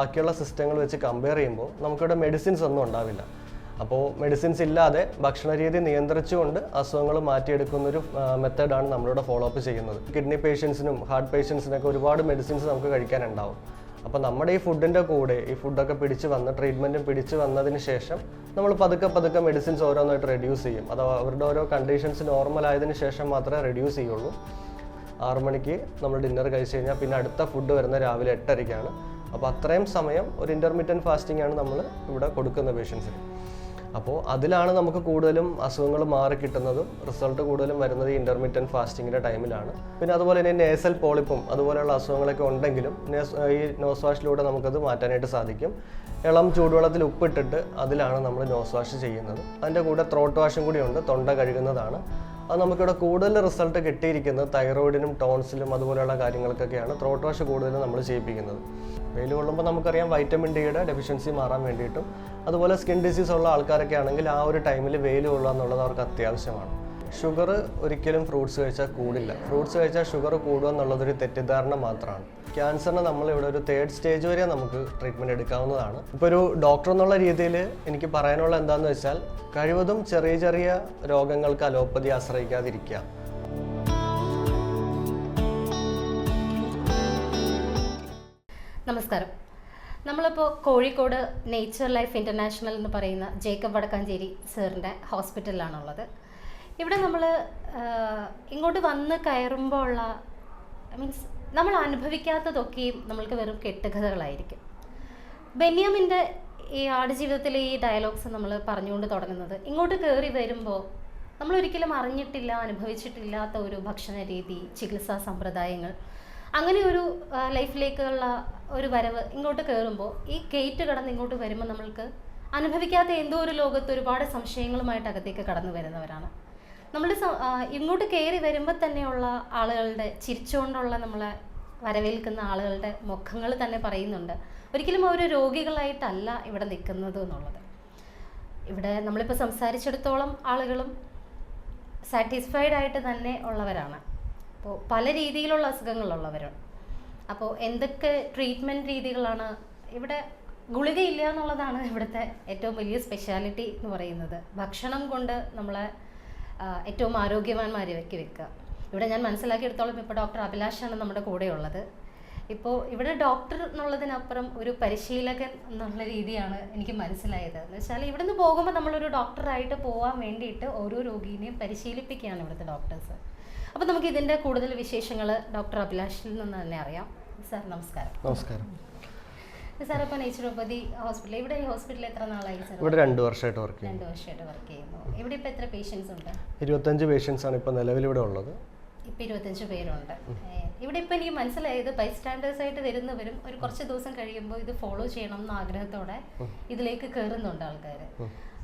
ബാക്കിയുള്ള സിസ്റ്റങ്ങൾ വെച്ച് കമ്പയർ ചെയ്യുമ്പോൾ നമുക്കിവിടെ മെഡിസിൻസ് ഒന്നും ഉണ്ടാവില്ല. അപ്പോൾ മെഡിസിൻസ് ഇല്ലാതെ ഭക്ഷണരീതി നിയന്ത്രിച്ചുകൊണ്ട് അസുഖങ്ങൾ മാറ്റിയെടുക്കുന്ന ഒരു മെത്തേഡാണ് നമ്മളിവിടെ ഫോളോ അപ്പ് ചെയ്യുന്നത് കിഡ്നി പേഷ്യൻസിനും ഹാർട്ട് പേഷ്യൻസിനൊക്കെ ഒരുപാട് മെഡിസിൻസ് നമുക്ക് കഴിക്കാനുണ്ടാവും. അപ്പോൾ നമ്മുടെ ഈ ഫുഡിന്റെ കൂടെ ഈ ഫുഡൊക്കെ പിടിച്ച് വന്ന് ട്രീറ്റ്മെന്റും പിടിച്ച് വന്നതിന് ശേഷം നമ്മൾ പതുക്കെ പതുക്കെ മെഡിസിൻസ് ഓരോന്നായിട്ട് റെഡ്യൂസ് ചെയ്യും. അഥവാ അവരുടെ ഓരോ കണ്ടീഷൻസ് നോർമൽ ആയതിനു ശേഷം മാത്രമേ റെഡ്യൂസ് ചെയ്യുള്ളൂ. ആറു മണിക്ക് നമ്മൾ ഡിന്നർ കഴിച്ച് കഴിഞ്ഞാൽ പിന്നെ അടുത്ത ഫുഡ് വരുന്ന രാവിലെ എട്ടരയ്ക്കാണ്. അപ്പോൾ അത്രയും സമയം ഒരു ഇന്റർമീഡിയന്റ് ഫാസ്റ്റിംഗ് ആണ് നമ്മൾ ഇവിടെ കൊടുക്കുന്ന പേഷ്യൻസിന് അപ്പോൾ അതിലാണ് നമുക്ക് കൂടുതലും അസുഖങ്ങൾ മാറി കിട്ടുന്നതും റിസൾട്ട് കൂടുതലും വരുന്നത് ഈ ഇന്റർമീഡിയന്റ് ഫാസ്റ്റിങ്ങിന്റെ ടൈമിലാണ് പിന്നെ അതുപോലെ തന്നെ നേസൽ പോളിപ്പും അതുപോലെയുള്ള അസുഖങ്ങളൊക്കെ ഉണ്ടെങ്കിലും ഈ നോസ് വാഷിലൂടെ നമുക്കത് മാറ്റാനായിട്ട് സാധിക്കും. ഇളം ചൂടുവെള്ളത്തിൽ ഉപ്പിട്ടിട്ട് അതിലാണ് നമ്മൾ നോസ് വാഷ് ചെയ്യുന്നത്. അതിന്റെ കൂടെ ത്രോട്ട് വാഷും കൂടിയുണ്ട് തൊണ്ട കഴുകുന്നതാണ്. അത് നമുക്കിവിടെ കൂടുതൽ റിസൾട്ട് കിട്ടിയിരിക്കുന്നത് തൈറോയിഡിനും ടോൺസിലും അതുപോലെയുള്ള കാര്യങ്ങൾക്കൊക്കെയാണ്. ത്രോട്ട് വാഷ് കൂടുതലും നമ്മൾ ചെയ്യിപ്പിക്കുന്നത്. വെയിൽ കൊള്ളുമ്പോൾ നമുക്കറിയാം വൈറ്റമിൻ ഡിയുടെ ഡെഫിഷ്യൻസി മാറാൻ വേണ്ടിയിട്ടും. അതുപോലെ സ്കിൻ ഡിസീസ് ഉള്ള ആൾക്കാരൊക്കെ ആണെങ്കിൽ ആ ഒരു ടൈമിൽ വെയിൽ കൊള്ളുക എന്നുള്ളത് അവർക്ക് അത്യാവശ്യമാണ്. ഷുഗർ ഒരിക്കലും ഫ്രൂട്ട്സ് കഴിച്ചാൽ കൂടില്ല. ഫ്രൂട്ട്സ് കഴിച്ചാൽ ഷുഗർ കൂടുക എന്നുള്ളതൊരു തെറ്റിദ്ധാരണ മാത്രമാണ്. ക്യാൻസറിന് നമ്മൾ ഇവിടെ ഒരു തേർഡ് സ്റ്റേജ് വരെ നമുക്ക് ട്രീറ്റ്മെന്റ് എടുക്കാവുന്നതാണ്. ഇപ്പോൾ ഒരു ഡോക്ടർ എന്നുള്ള രീതിയിൽ എനിക്ക് പറയാനുള്ള എന്താണെന്ന് വെച്ചാൽ കഴിവതും ചെറിയ ചെറിയ രോഗങ്ങൾക്ക് അലോപ്പതി ആശ്രയിക്കാതിരിക്കുക. നമസ്കാരം. നമ്മളിപ്പോൾ കോഴിക്കോട് നേച്ചർ ലൈഫ് ഇന്റർനാഷണൽ എന്ന് പറയുന്ന ജേക്കബ് വടക്കാഞ്ചേരി സാറിന്റെ ഹോസ്പിറ്റലിലാണുള്ളത് ഇവിടെ നമ്മൾ ഇങ്ങോട്ട് വന്ന് കയറുമ്പോൾ ഉള്ള മീൻസ് നമ്മൾ അനുഭവിക്കാത്തതൊക്കെയും നമ്മൾക്ക് വെറും കെട്ടുകഥകളായിരിക്കും. ബെന്യാമിന്റെ ഈ ആടുജീവിതത്തിലെ ഈ ഡയലോഗ്സ് നമ്മൾ പറഞ്ഞുകൊണ്ട് തുടങ്ങുന്നത് ഇങ്ങോട്ട് കയറി വരുമ്പോൾ നമ്മൾ ഒരിക്കലും അറിഞ്ഞിട്ടില്ല അനുഭവിച്ചിട്ടില്ലാത്ത ഒരു ഭക്ഷണ രീതി ചികിത്സാ സമ്പ്രദായങ്ങൾ അങ്ങനെ ഒരു ലൈഫിലേക്കുള്ള ഒരു വരവ് ഇങ്ങോട്ട് കയറുമ്പോൾ ഈ ഗേറ്റ് കടന്ന് ഇങ്ങോട്ട് വരുമ്പോൾ നമ്മൾക്ക് അനുഭവിക്കാത്ത എന്തോ ഒരു ലോകത്ത് ഒരുപാട് സംശയങ്ങളുമായിട്ട് അകത്തേക്ക് കടന്നു വരുന്നവരാണ്. നമ്മൾ ഇങ്ങോട്ട് കയറി വരുമ്പോൾ തന്നെയുള്ള ആളുകളുടെ ചിരിച്ചുകൊണ്ടുള്ള നമ്മളെ വരവേൽക്കുന്ന ആളുകളുടെ മുഖങ്ങൾ തന്നെ പറയുന്നുണ്ട്. ഒരിക്കലും അവർ രോഗികളായിട്ടല്ല ഇവിടെ നിൽക്കുന്നത് എന്നുള്ളത്. ഇവിടെ നമ്മളിപ്പോൾ സംസാരിച്ചിടത്തോളം ആളുകളും സാറ്റിസ്ഫൈഡ് ആയിട്ട് തന്നെ ഉള്ളവരാണ്. അപ്പോൾ പല രീതിയിലുള്ള അസുഖങ്ങളുള്ളവരാണ് അപ്പോൾ എന്തൊക്കെ ട്രീറ്റ്മെന്റ് രീതികളാണ് ഇവിടെ ഗുളികയില്ല എന്നുള്ളതാണ് ഇവിടുത്തെ ഏറ്റവും വലിയ സ്പെഷ്യാലിറ്റി എന്ന് പറയുന്നത്. ഭക്ഷണം കൊണ്ട് നമ്മളെ ഏറ്റവും ആരോഗ്യവാന്മാരാക്കി വെക്കുക. ഇവിടെ ഞാൻ മനസ്സിലാക്കിയെടുത്തോളം ഇപ്പോൾ ഡോക്ടർ അഭിലാഷാണ് നമ്മുടെ കൂടെയുള്ളത്. ഇപ്പോൾ ഇവിടെ ഡോക്ടർ എന്നുള്ളതിനപ്പുറം ഒരു പരിശീലകൻ എന്നുള്ള രീതിയാണ് എനിക്ക് മനസ്സിലായത്. എന്ന് വെച്ചാൽ ഇവിടെ നിന്ന് പോകുമ്പോൾ നമ്മളൊരു ഡോക്ടറായിട്ട് പോകാൻ വേണ്ടിയിട്ട് ഓരോ രോഗീനെയും പരിശീലിപ്പിക്കുകയാണ് ഇവിടുത്തെ ഡോക്ടേഴ്സ്. അപ്പോൾ നമുക്ക് ഇതിന്റെ കൂടുതൽ വിശേഷങ്ങൾ ഡോക്ടർ അഭിലാഷിൽ നിന്ന് തന്നെ അറിയാം. സാർ നമസ്കാരം. നമസ്കാരം. സാർ ഇപ്പോൾ നേച്ചുറോപ്പതി ഹോസ്പിറ്റൽ ഇവിടെ ഈ ഹോസ്പിറ്റലിൽ എത്ര നാളായി സാർ ഇവിടെ രണ്ട് വർഷമായിട്ട് വർക്ക് ചെയ്യുന്നു. രണ്ട് വർഷമായിട്ട് വർക്ക് ചെയ്യുന്നു. ഇവിടെ ഇപ്പോൾ എത്ര പേഷ്യൻസ് ഉണ്ട്? ഇരുപത്തഞ്ച് പേഷ്യൻസ് ആണ് ഇപ്പോൾ നിലവിൽ ഇവിടെ ഉള്ളത്. ഇപ്പം ഇരുപത്തഞ്ച് പേരുണ്ട്. ഇവിടെ ഇപ്പം എനിക്ക് മനസ്സിലായത് ബൈസ്റ്റാൻഡേഴ്സ് ആയിട്ട് വരുന്നവരും ഒരു കുറച്ച് ദിവസം കഴിയുമ്പോൾ ഇത് ഫോളോ ചെയ്യണം എന്ന ആഗ്രഹത്തോടെ ഇതിലേക്ക് കയറുന്നുണ്ട് ആൾക്കാർ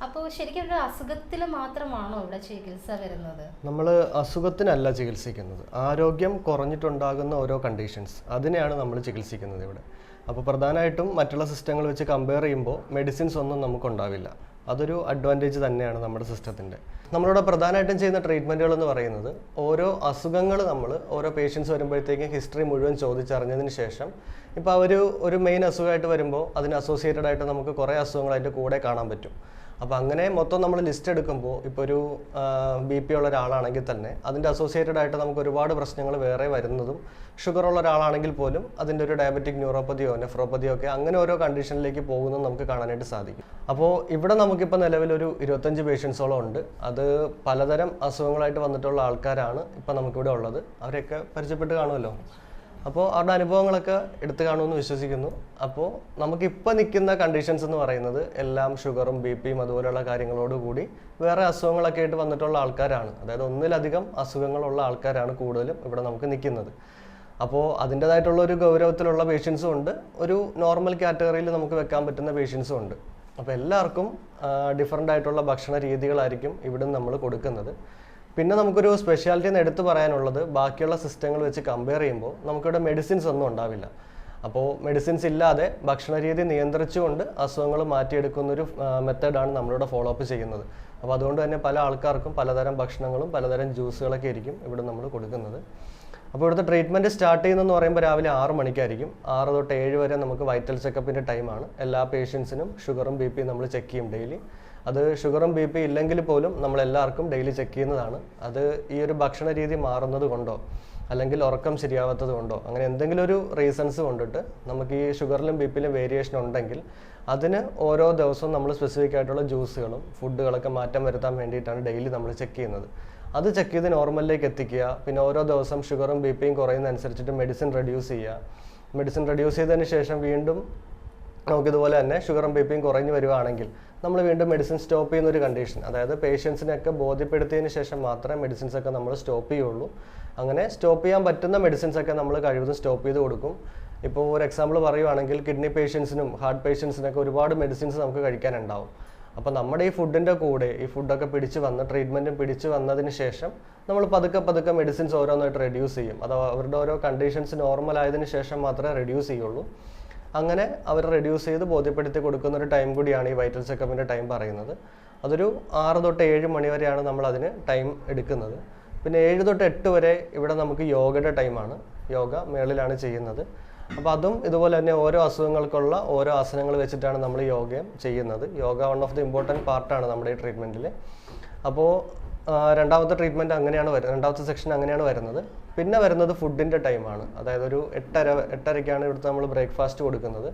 അപ്പോൾ ശരിക്കും ഒരു അസുഖത്തിൽ മാത്രമാണോ ഇവിടെ ചികിത്സ വരുന്നത്? നമ്മൾ അസുഖത്തിനല്ല ചികിത്സിക്കുന്നത്. ആരോഗ്യം കുറഞ്ഞിട്ടുണ്ടാകുന്ന ഓരോ കണ്ടീഷൻസ് അതിനെയാണ് നമ്മൾ ചികിത്സിക്കുന്നത് ഇവിടെ. അപ്പോൾ പ്രധാനമായിട്ടും മറ്റുള്ള സിസ്റ്റങ്ങൾ വെച്ച് കമ്പയർ ചെയ്യുമ്പോൾ മെഡിസിൻസ് ഒന്നും നമുക്ക് ഉണ്ടാവില്ല അതൊരു അഡ്വാന്റേജ് തന്നെയാണ് നമ്മുടെ സിസ്റ്റത്തിന്റെ നമ്മളിവിടെ പ്രധാനമായിട്ടും ചെയ്യുന്ന ട്രീറ്റ്മെന്റുകൾ എന്ന് പറയുന്നത് ഓരോ അസുഖങ്ങൾ നമ്മൾ ഓരോ പേഷ്യൻസ് വരുമ്പോഴത്തേക്കും ഹിസ്റ്ററി മുഴുവൻ ചോദിച്ചറിഞ്ഞതിന് ശേഷം ഇപ്പോൾ അവർ ഒരു മെയിൻ അസുഖമായിട്ട് വരുമ്പോൾ അതിന് അസോസിയേറ്റഡ് ആയിട്ട് നമുക്ക് കുറേ അസുഖങ്ങൾ അതിന്റെ കൂടെ കാണാൻ പറ്റും. അപ്പോൾ അങ്ങനെ മൊത്തം നമ്മൾ ലിസ്റ്റ് എടുക്കുമ്പോൾ ഇപ്പോൾ ഒരു ബി പി ഉള്ള ഒരാളാണെങ്കിൽ തന്നെ അതിന്റെ അസോസിയേറ്റഡ് ആയിട്ട് നമുക്ക് ഒരുപാട് പ്രശ്നങ്ങൾ വേറെ വരുന്നതും ഷുഗർ ഉള്ള ഒരാളാണെങ്കിൽ പോലും അതിന്റെ ഒരു ഡയബറ്റിക് ന്യൂറോപ്പതിയോ നെഫ്രോപ്പതിയോ ഒക്കെ അങ്ങനെ ഓരോ കണ്ടീഷനിലേക്ക് പോകുന്നത് നമുക്ക് കാണാനായിട്ട് സാധിക്കും. അപ്പോൾ ഇവിടെ നമുക്കിപ്പോൾ നിലവിലൊരു ഇരുപത്തഞ്ച് പേഷ്യൻസോളം ഉണ്ട്. അത് പലതരം അസുഖങ്ങളായിട്ട് വന്നിട്ടുള്ള ആൾക്കാരാണ് ഇപ്പോൾ നമുക്കിവിടെ ഉള്ളത്. അവരെയൊക്കെ പരിചയപ്പെട്ട് കാണുമല്ലോ? അപ്പോൾ അവരുടെ അനുഭവങ്ങളൊക്കെ എടുത്തു കാണുമെന്ന് വിശ്വസിക്കുന്നു. അപ്പോൾ നമുക്കിപ്പോൾ നിൽക്കുന്ന കണ്ടീഷൻസ് എന്ന് പറയുന്നത് എല്ലാം ഷുഗറും ബി പിയും അതുപോലെയുള്ള കാര്യങ്ങളോടുകൂടി വേറെ അസുഖങ്ങളൊക്കെ ആയിട്ട് വന്നിട്ടുള്ള ആൾക്കാരാണ്. അതായത് ഒന്നിലധികം അസുഖങ്ങളുള്ള ആൾക്കാരാണ് കൂടുതലും ഇവിടെ നമുക്ക് നിൽക്കുന്നത്. അപ്പോൾ അതിന്റെതായിട്ടുള്ള ഒരു ഗൗരവത്തിലുള്ള പേഷ്യൻസും ഉണ്ട്. ഒരു നോർമൽ കാറ്റഗറിയിൽ നമുക്ക് വെക്കാൻ പറ്റുന്ന പേഷ്യൻസും ഉണ്ട്. അപ്പോൾ എല്ലാവർക്കും ഡിഫറെന്റ് ആയിട്ടുള്ള ഭക്ഷണ രീതികളായിരിക്കും ഇവിടെ നമ്മൾ കൊടുക്കുന്നത്. പിന്നെ നമുക്കൊരു സ്പെഷ്യാലിറ്റി എന്ന് എടുത്തു പറയാനുള്ളത് ബാക്കിയുള്ള സിസ്റ്റങ്ങൾ വെച്ച് കമ്പയർ ചെയ്യുമ്പോൾ നമുക്കിവിടെ മെഡിസിൻസ് ഒന്നും ഉണ്ടാവില്ല. അപ്പോൾ മെഡിസിൻസ് ഇല്ലാതെ ഭക്ഷണരീതി നിയന്ത്രിച്ചുകൊണ്ട് അസുഖങ്ങൾ മാറ്റിയെടുക്കുന്ന ഒരു മെത്തേഡാണ് നമ്മളിവിടെ ഫോളോ അപ്പ് ചെയ്യുന്നത്. അപ്പോൾ അതുകൊണ്ട് തന്നെ പല ആൾക്കാർക്കും പലതരം ഭക്ഷണങ്ങളും പലതരം ജ്യൂസുകളൊക്കെ ആയിരിക്കും ഇവിടെ നമ്മൾ കൊടുക്കുന്നത്. അപ്പോൾ ഇവിടുത്തെ ട്രീറ്റ്മെന്റ് സ്റ്റാർട്ട് ചെയ്യുന്നതെന്ന് പറയുമ്പോൾ രാവിലെ ആറ് മണിക്കായിരിക്കും. ആറ് തൊട്ട് ഏഴ് വരെ നമുക്ക് വൈറ്റൽ ചെക്കപ്പിന്റെ ടൈമാണ് എല്ലാ പേഷ്യൻസിനും ഷുഗറും ബി പിയും നമ്മൾ ചെക്ക് ചെയ്യും ഡെയിലി അത് ഷുഗറും ബി പി ഇല്ലെങ്കിൽ പോലും നമ്മൾ എല്ലാവർക്കും ഡെയിലി ചെക്ക് ചെയ്യുന്നതാണ്. അത് ഈ ഒരു ഭക്ഷണ രീതി മാറുന്നത് കൊണ്ടോ അല്ലെങ്കിൽ ഉറക്കം ശരിയാവാത്തത് കൊണ്ടോ അങ്ങനെ എന്തെങ്കിലും ഒരു റീസൺസ് കൊണ്ടിട്ട് നമുക്ക് ഈ ഷുഗറിലും ബി പിയിലും വേരിയേഷൻ ഉണ്ടെങ്കിൽ അതിന് ഓരോ ദിവസവും നമ്മൾ സ്പെസിഫിക് ആയിട്ടുള്ള ജ്യൂസുകളും ഫുഡുകളൊക്കെ മാറ്റം വരുത്താൻ വേണ്ടിയിട്ടാണ് ഡെയിലി നമ്മൾ ചെക്ക് ചെയ്യുന്നത്. അത് ചെക്ക് ചെയ്ത് നോർമലിലേക്ക് എത്തിക്കുക. പിന്നെ ഓരോ ദിവസം ഷുഗറും ബി പിയും കുറയുന്നതനുസരിച്ചിട്ട് മെഡിസിൻ റെഡ്യൂസ് ചെയ്യുക. മെഡിസിൻ റെഡ്യൂസ് ചെയ്തതിന് ശേഷം വീണ്ടും നമുക്കിതുപോലെ തന്നെ ഷുഗറും ബി പിയും കുറഞ്ഞു വരുവാണെങ്കിൽ നമ്മൾ വീണ്ടും മെഡിസിൻ സ്റ്റോപ്പ് ചെയ്യുന്ന ഒരു കണ്ടീഷൻ അതായത് പേഷ്യൻസിനെയൊക്കെ ബോധ്യപ്പെടുത്തിയതിന് ശേഷം മാത്രമേ മെഡിസിൻസ് ഒക്കെ നമ്മൾ സ്റ്റോപ്പ് ചെയ്യുള്ളൂ. അങ്ങനെ സ്റ്റോപ്പ് ചെയ്യാൻ പറ്റുന്ന മെഡിസിൻസ് ഒക്കെ നമ്മൾ കഴിവതും സ്റ്റോപ്പ് ചെയ്ത് കൊടുക്കും. ഇപ്പോൾ ഒരു എക്സാമ്പിൾ പറയുവാണെങ്കിൽ കിഡ്നി പേഷ്യൻസിനും ഹാർട്ട് പേഷ്യൻസിനൊക്കെ ഒരുപാട് മെഡിസിൻസ് നമുക്ക് കഴിക്കാനുണ്ടാവും. അപ്പോൾ നമ്മുടെ ഈ ഫുഡിന്റെ കൂടെ ഈ ഫുഡൊക്കെ പിടിച്ച് വന്ന് ട്രീറ്റ്മെന്റും പിടിച്ച് വന്നതിന് ശേഷം നമ്മൾ പതുക്കെ പതുക്കെ മെഡിസിൻസ് ഓരോന്നായിട്ട് റെഡ്യൂസ് ചെയ്യും. അഥവാ അവരുടെ ഓരോ കണ്ടീഷൻസ് നോർമൽ ആയതിന് ശേഷം മാത്രമേ റെഡ്യൂസ് ചെയ്യുള്ളൂ. അങ്ങനെ അവർ റെഡ്യൂസ് ചെയ്ത് ബോധ്യപ്പെടുത്തി കൊടുക്കുന്ന ഒരു ടൈം കൂടിയാണ് ഈ വൈറ്റൽ ചെക്കപ്പിന്റെ ടൈം പറയുന്നത്. അതൊരു ആറ് തൊട്ട് ഏഴ് മണി വരെയാണ് നമ്മൾ അതിന് ടൈം എടുക്കുന്നത്. പിന്നെ ഏഴ് തൊട്ട് എട്ട് വരെ ഇവിടെ നമുക്ക് യോഗയുടെ ടൈമാണ് യോഗ മേളിലാണ് ചെയ്യുന്നത്. അപ്പോൾ അതും ഇതുപോലെ തന്നെ ഓരോ അസുഖങ്ങൾക്കുള്ള ഓരോ ആസനങ്ങൾ വെച്ചിട്ടാണ് നമ്മൾ യോഗയും ചെയ്യുന്നത്. Yoga one of the important പാർട്ടാണ് നമ്മുടെ ഈ ട്രീറ്റ്മെന്റിൽ അപ്പോൾ രണ്ടാമത്തെ ട്രീറ്റ്മെന്റ് അങ്ങനെയാണ് വരുന്നത് രണ്ടാമത്തെ സെക്ഷൻ അങ്ങനെയാണ് വരുന്നത്. പിന്നെ വരുന്നത് ഫുഡിന്റെ ടൈമാണ് അതായത് ഒരു എട്ടര എട്ടരയ്ക്കാണ് ഇവിടുത്തെ നമ്മൾ ബ്രേക്ക്ഫാസ്റ്റ് കൊടുക്കുന്നത്.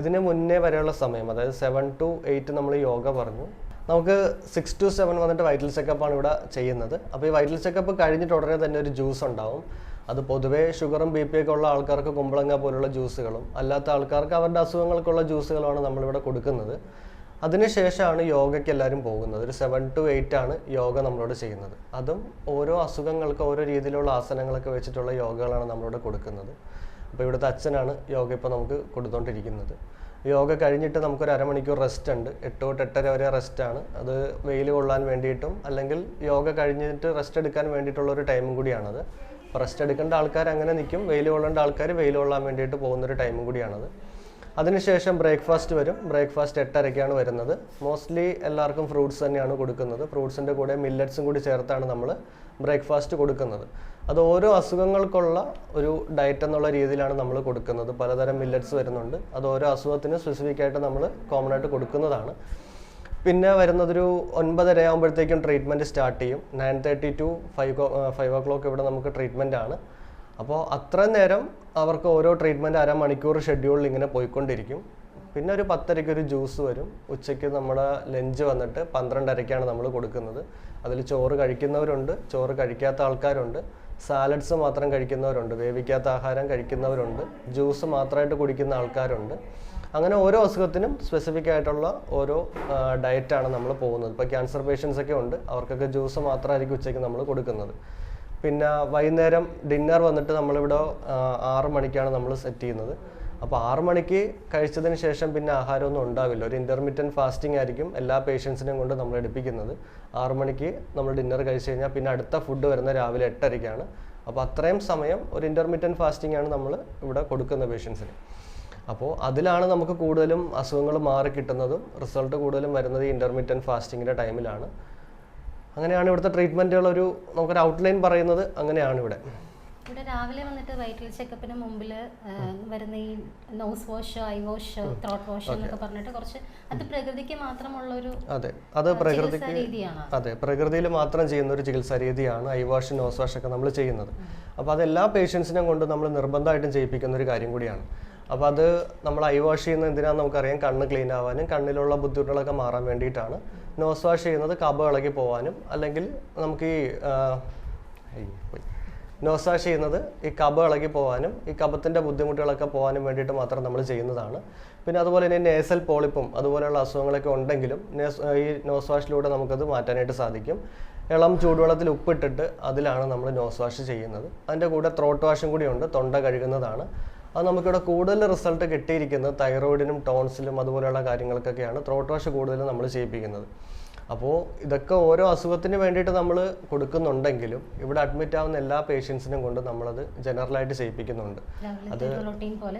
ഇതിന് മുന്നേ വരെയുള്ള സമയം അതായത് സെവൻ ടു എയ്റ്റ് നമ്മൾ യോഗ പറഞ്ഞു. നമുക്ക് സിക്സ് ടു സെവൻ വന്നിട്ട് വൈറ്റൽ ചെക്കപ്പാണ് ഇവിടെ ചെയ്യുന്നത്. അപ്പോൾ ഈ വൈറ്റൽ ചെക്കപ്പ് കഴിഞ്ഞിട്ട് ഉടനെ തന്നെ ഒരു ജ്യൂസ് ഉണ്ടാവും. അത് പൊതുവേ ഷുഗറും ബി പി ഒക്കെ ഉള്ള ആൾക്കാർക്ക് കുമ്പളങ്ങ പോലുള്ള ജ്യൂസുകളും അല്ലാത്ത ആൾക്കാർക്ക് അവരുടെ അസുഖങ്ങൾക്കുള്ള ജ്യൂസുകളാണ് നമ്മളിവിടെ കൊടുക്കുന്നത്. അതിനുശേഷമാണ് യോഗയ്ക്ക് എല്ലാവരും പോകുന്നത്. ഒരു സെവൻ ടു എയ്റ്റ് ആണ് യോഗ നമ്മളോട് ചെയ്യുന്നത്. അതും ഓരോ അസുഖങ്ങൾക്ക് ഓരോ രീതിയിലുള്ള ആസനങ്ങളൊക്കെ വെച്ചിട്ടുള്ള യോഗകളാണ് നമ്മളോട് കൊടുക്കുന്നത്. അപ്പോൾ ഇവിടുത്തെ അച്ഛനാണ് യോഗ ഇപ്പോൾ നമുക്ക് കൊടുത്തുകൊണ്ടിരിക്കുന്നത് യോഗ കഴിഞ്ഞിട്ട് നമുക്കൊരു അരമണിക്കൂർ റെസ്റ്റ് ഉണ്ട്. എട്ട് തൊട്ട് എട്ടര വരെ റെസ്റ്റ് ആണ്. അത് വെയിൽ കൊള്ളാൻ വേണ്ടിയിട്ടും അല്ലെങ്കിൽ യോഗ കഴിഞ്ഞിട്ട് റെസ്റ്റ് എടുക്കാൻ വേണ്ടിയിട്ടുള്ള ഒരു ടൈമും കൂടിയാണത്. റെസ്റ്റ് എടുക്കേണ്ട ആൾക്കാർ അങ്ങനെ നിൽക്കും. വെയിൽ കൊള്ളേണ്ട ആൾക്കാർ വെയിൽ കൊള്ളാൻ വേണ്ടിയിട്ട് പോകുന്നൊരു ടൈമും കൂടിയാണത്. അതിനുശേഷം ബ്രേക്ക്ഫാസ്റ്റ് വരും. ബ്രേക്ക്ഫാസ്റ്റ് എട്ടരയ്ക്കാണ് വരുന്നത്. മോസ്റ്റ്ലി എല്ലാവർക്കും ഫ്രൂട്ട്സ് തന്നെയാണ് കൊടുക്കുന്നത്. ഫ്രൂട്ട്സിന്റെ കൂടെ മില്ലറ്റ്സും കൂടി ചേർത്താണ് നമ്മൾ ബ്രേക്ക്ഫാസ്റ്റ് കൊടുക്കുന്നത്. അത് ഓരോ അസുഖങ്ങൾക്കുള്ള ഒരു ഡയറ്റ് എന്നുള്ള രീതിയിലാണ് നമ്മൾ കൊടുക്കുന്നത്. പലതരം മില്ലറ്റ്സ് വരുന്നുണ്ട്. അത് ഓരോ അസുഖത്തിന് സ്പെസിഫിക്കായിട്ട് നമ്മൾ കോമൺ ആയിട്ട് കൊടുക്കുന്നതാണ്. പിന്നെ വരുന്നതൊരു ഒൻപതര ആകുമ്പോഴത്തേക്കും ട്രീറ്റ്മെന്റ് സ്റ്റാർട്ട് ചെയ്യും nine thirty to five five o'clock ഇവിടെ നമുക്ക് ട്രീറ്റ്മെന്റ് ആണ്. അപ്പോൾ അത്രയും നേരം അവർക്ക് ഓരോ ട്രീറ്റ്മെന്റ് അരമണിക്കൂർ ഷെഡ്യൂളിൽ ഇങ്ങനെ പോയിക്കൊണ്ടിരിക്കും. പിന്നെ ഒരു പത്തരയ്ക്ക് ഒരു ജ്യൂസ് വരും. ഉച്ചയ്ക്ക് നമ്മുടെ ലഞ്ച് വന്നിട്ട് പന്ത്രണ്ടരയ്ക്കാണ് നമ്മൾ കൊടുക്കുന്നത്. അതിൽ ചോറ് കഴിക്കുന്നവരുണ്ട് ചോറ് കഴിക്കാത്ത ആൾക്കാരുണ്ട്. സാലഡ്സ് മാത്രം കഴിക്കുന്നവരുണ്ട് വേവിക്കാത്ത ആഹാരം കഴിക്കുന്നവരുണ്ട് ജ്യൂസ് മാത്രമായിട്ട് കുടിക്കുന്ന ആൾക്കാരുണ്ട്. അങ്ങനെ ഓരോ അസുഖത്തിനും സ്പെസിഫിക് ആയിട്ടുള്ള ഓരോ ഡയറ്റാണ് നമ്മൾ പോകുന്നത്. ഇപ്പോൾ ക്യാൻസർ പേഷ്യൻസ് ഒക്കെ ഉണ്ട്. അവർക്കൊക്കെ ജ്യൂസ് മാത്രമായിരിക്കും ഉച്ചയ്ക്ക് നമ്മൾ കൊടുക്കുന്നത്. പിന്നെ വൈകുന്നേരം ഡിന്നർ വന്നിട്ട് നമ്മളിവിടെ ആറ് മണിക്കാണ് നമ്മൾ സെറ്റ് ചെയ്യുന്നത്. അപ്പോൾ ആറ് മണിക്ക് കഴിച്ചതിന് ശേഷം പിന്നെ ആഹാരമൊന്നും ഉണ്ടാവില്ല. ഒരു ഇന്റർമീഡിയറ്റ് ഫാസ്റ്റിംഗ് ആയിരിക്കും എല്ലാ പേഷ്യൻസിനെയും കൊണ്ട് നമ്മൾ എടുപ്പിക്കുന്നത്. ആറ് മണിക്ക് നമ്മൾ ഡിന്നർ കഴിച്ച് കഴിഞ്ഞാൽ പിന്നെ അടുത്ത ഫുഡ് വരുന്ന രാവിലെ എട്ടരയ്ക്കാണ്. അപ്പോൾ അത്രയും സമയം ഒരു ഇന്റർമീഡിയറ്റ് ഫാസ്റ്റിംഗ് ആണ് നമ്മൾ ഇവിടെ കൊടുക്കുന്ന പേഷ്യൻസിന് അപ്പോൾ അതിലാണ് നമുക്ക് കൂടുതലും അസുഖങ്ങൾ മാറി കിട്ടുന്നതും റിസൾട്ട് കൂടുതലും വരുന്നത് ഈ ഇന്റർമീഡിയൻ ഫാസ്റ്റിങ്ങിന്റെ ടൈമിലാണ് അങ്ങനെയാണ് ഇവിടുത്തെ ട്രീറ്റ്മെന്റുകളൊരു നമുക്കൊരു ഔട്ട്ലൈൻ പറയുന്നത് അങ്ങനെയാണ് ഇവിടെ. ഇവിടെ രാവിലെ വന്നിട്ട് വൈറ്റൽ ചെക്കപ്പിന് മുമ്പിൽ വരുന്ന ഈ nose wash eye wash throat wash എന്നൊക്കെ പറഞ്ഞിട്ട് കുറച്ച് അത് പ്രകൃതിക്ക് മാത്രമുള്ള ഒരു അതെ അത് പ്രകൃതിക്ക് അതെ. പ്രകൃതിയിൽ മാത്രം ചെയ്യുന്ന ഒരു ചികിത്സാ രീതിയാണ് ഐ വാഷ് നോസ് വാഷ് ഒക്കെ നമ്മൾ ചെയ്യുന്നത്. അപ്പോൾ അത് എല്ലാ പേഷ്യൻസിനെയും കൊണ്ട് നമ്മൾ നിർബന്ധമായിട്ടും ചെയ്യിപ്പിക്കുന്ന ഒരു കാര്യം കൂടിയാണ്. അപ്പോൾ അത് നമ്മൾ ഐ വാഷ് ചെയ്യുന്ന എന്തിനാണെന്ന് നമുക്കറിയാം. കണ്ണ് ക്ലീൻ ആവാനും കണ്ണിലുള്ള ബുദ്ധിമുട്ടുകളൊക്കെ മാറാൻ വേണ്ടിയിട്ടാണ്. നോസ് വാഷ് ചെയ്യുന്നത് കബ ഇളകി പോവാനും അല്ലെങ്കിൽ നമുക്ക് ഈ. നോസ് വാഷ് ചെയ്യുന്നത് ഈ കബ ഇളകി പോകാനും ഈ കബത്തിന്റെ ബുദ്ധിമുട്ടുകളൊക്കെ പോകാനും വേണ്ടിയിട്ട് മാത്രം നമ്മൾ ചെയ്യുന്നതാണ്. പിന്നെ അതുപോലെ തന്നെ നേസൽ പോളിപ്പും അതുപോലെയുള്ള അസുഖങ്ങളൊക്കെ ഉണ്ടെങ്കിലും ഈ നോസ് വാഷിലൂടെ നമുക്കത് മാറ്റാനായിട്ട് സാധിക്കും. ഇളം ചൂടുവെള്ളത്തിൽ ഉപ്പിട്ടിട്ട് അതിലാണ് നമ്മൾ നോസ് വാഷ് ചെയ്യുന്നത്. അതിന്റെ കൂടെ ത്രോട്ട് വാഷും കൂടിയുണ്ട് തൊണ്ട കഴുകുന്നതാണ്. അത് നമുക്കിവിടെ കൂടുതൽ റിസൾട്ട് കിട്ടിയിരിക്കുന്നത് തൈറോയിഡിനും ടോൺസിലും അതുപോലെയുള്ള കാര്യങ്ങൾക്കൊക്കെയാണ് ത്രോട്ട് വാഷ് കൂടുതലും നമ്മൾ ചെയ്യിപ്പിക്കുന്നത്. അപ്പോൾ ഇതൊക്കെ ഓരോ അസുഖത്തിന് വേണ്ടിയിട്ട് നമ്മൾ കൊടുക്കുന്നുണ്ടെങ്കിലും ഇവിടെ അഡ്മിറ്റ് ആവുന്ന എല്ലാ പേഷ്യൻസിനും കൊണ്ട് നമ്മളത് ജനറലായിട്ട് ചെയ്യിപ്പിക്കുന്നുണ്ട്. അത്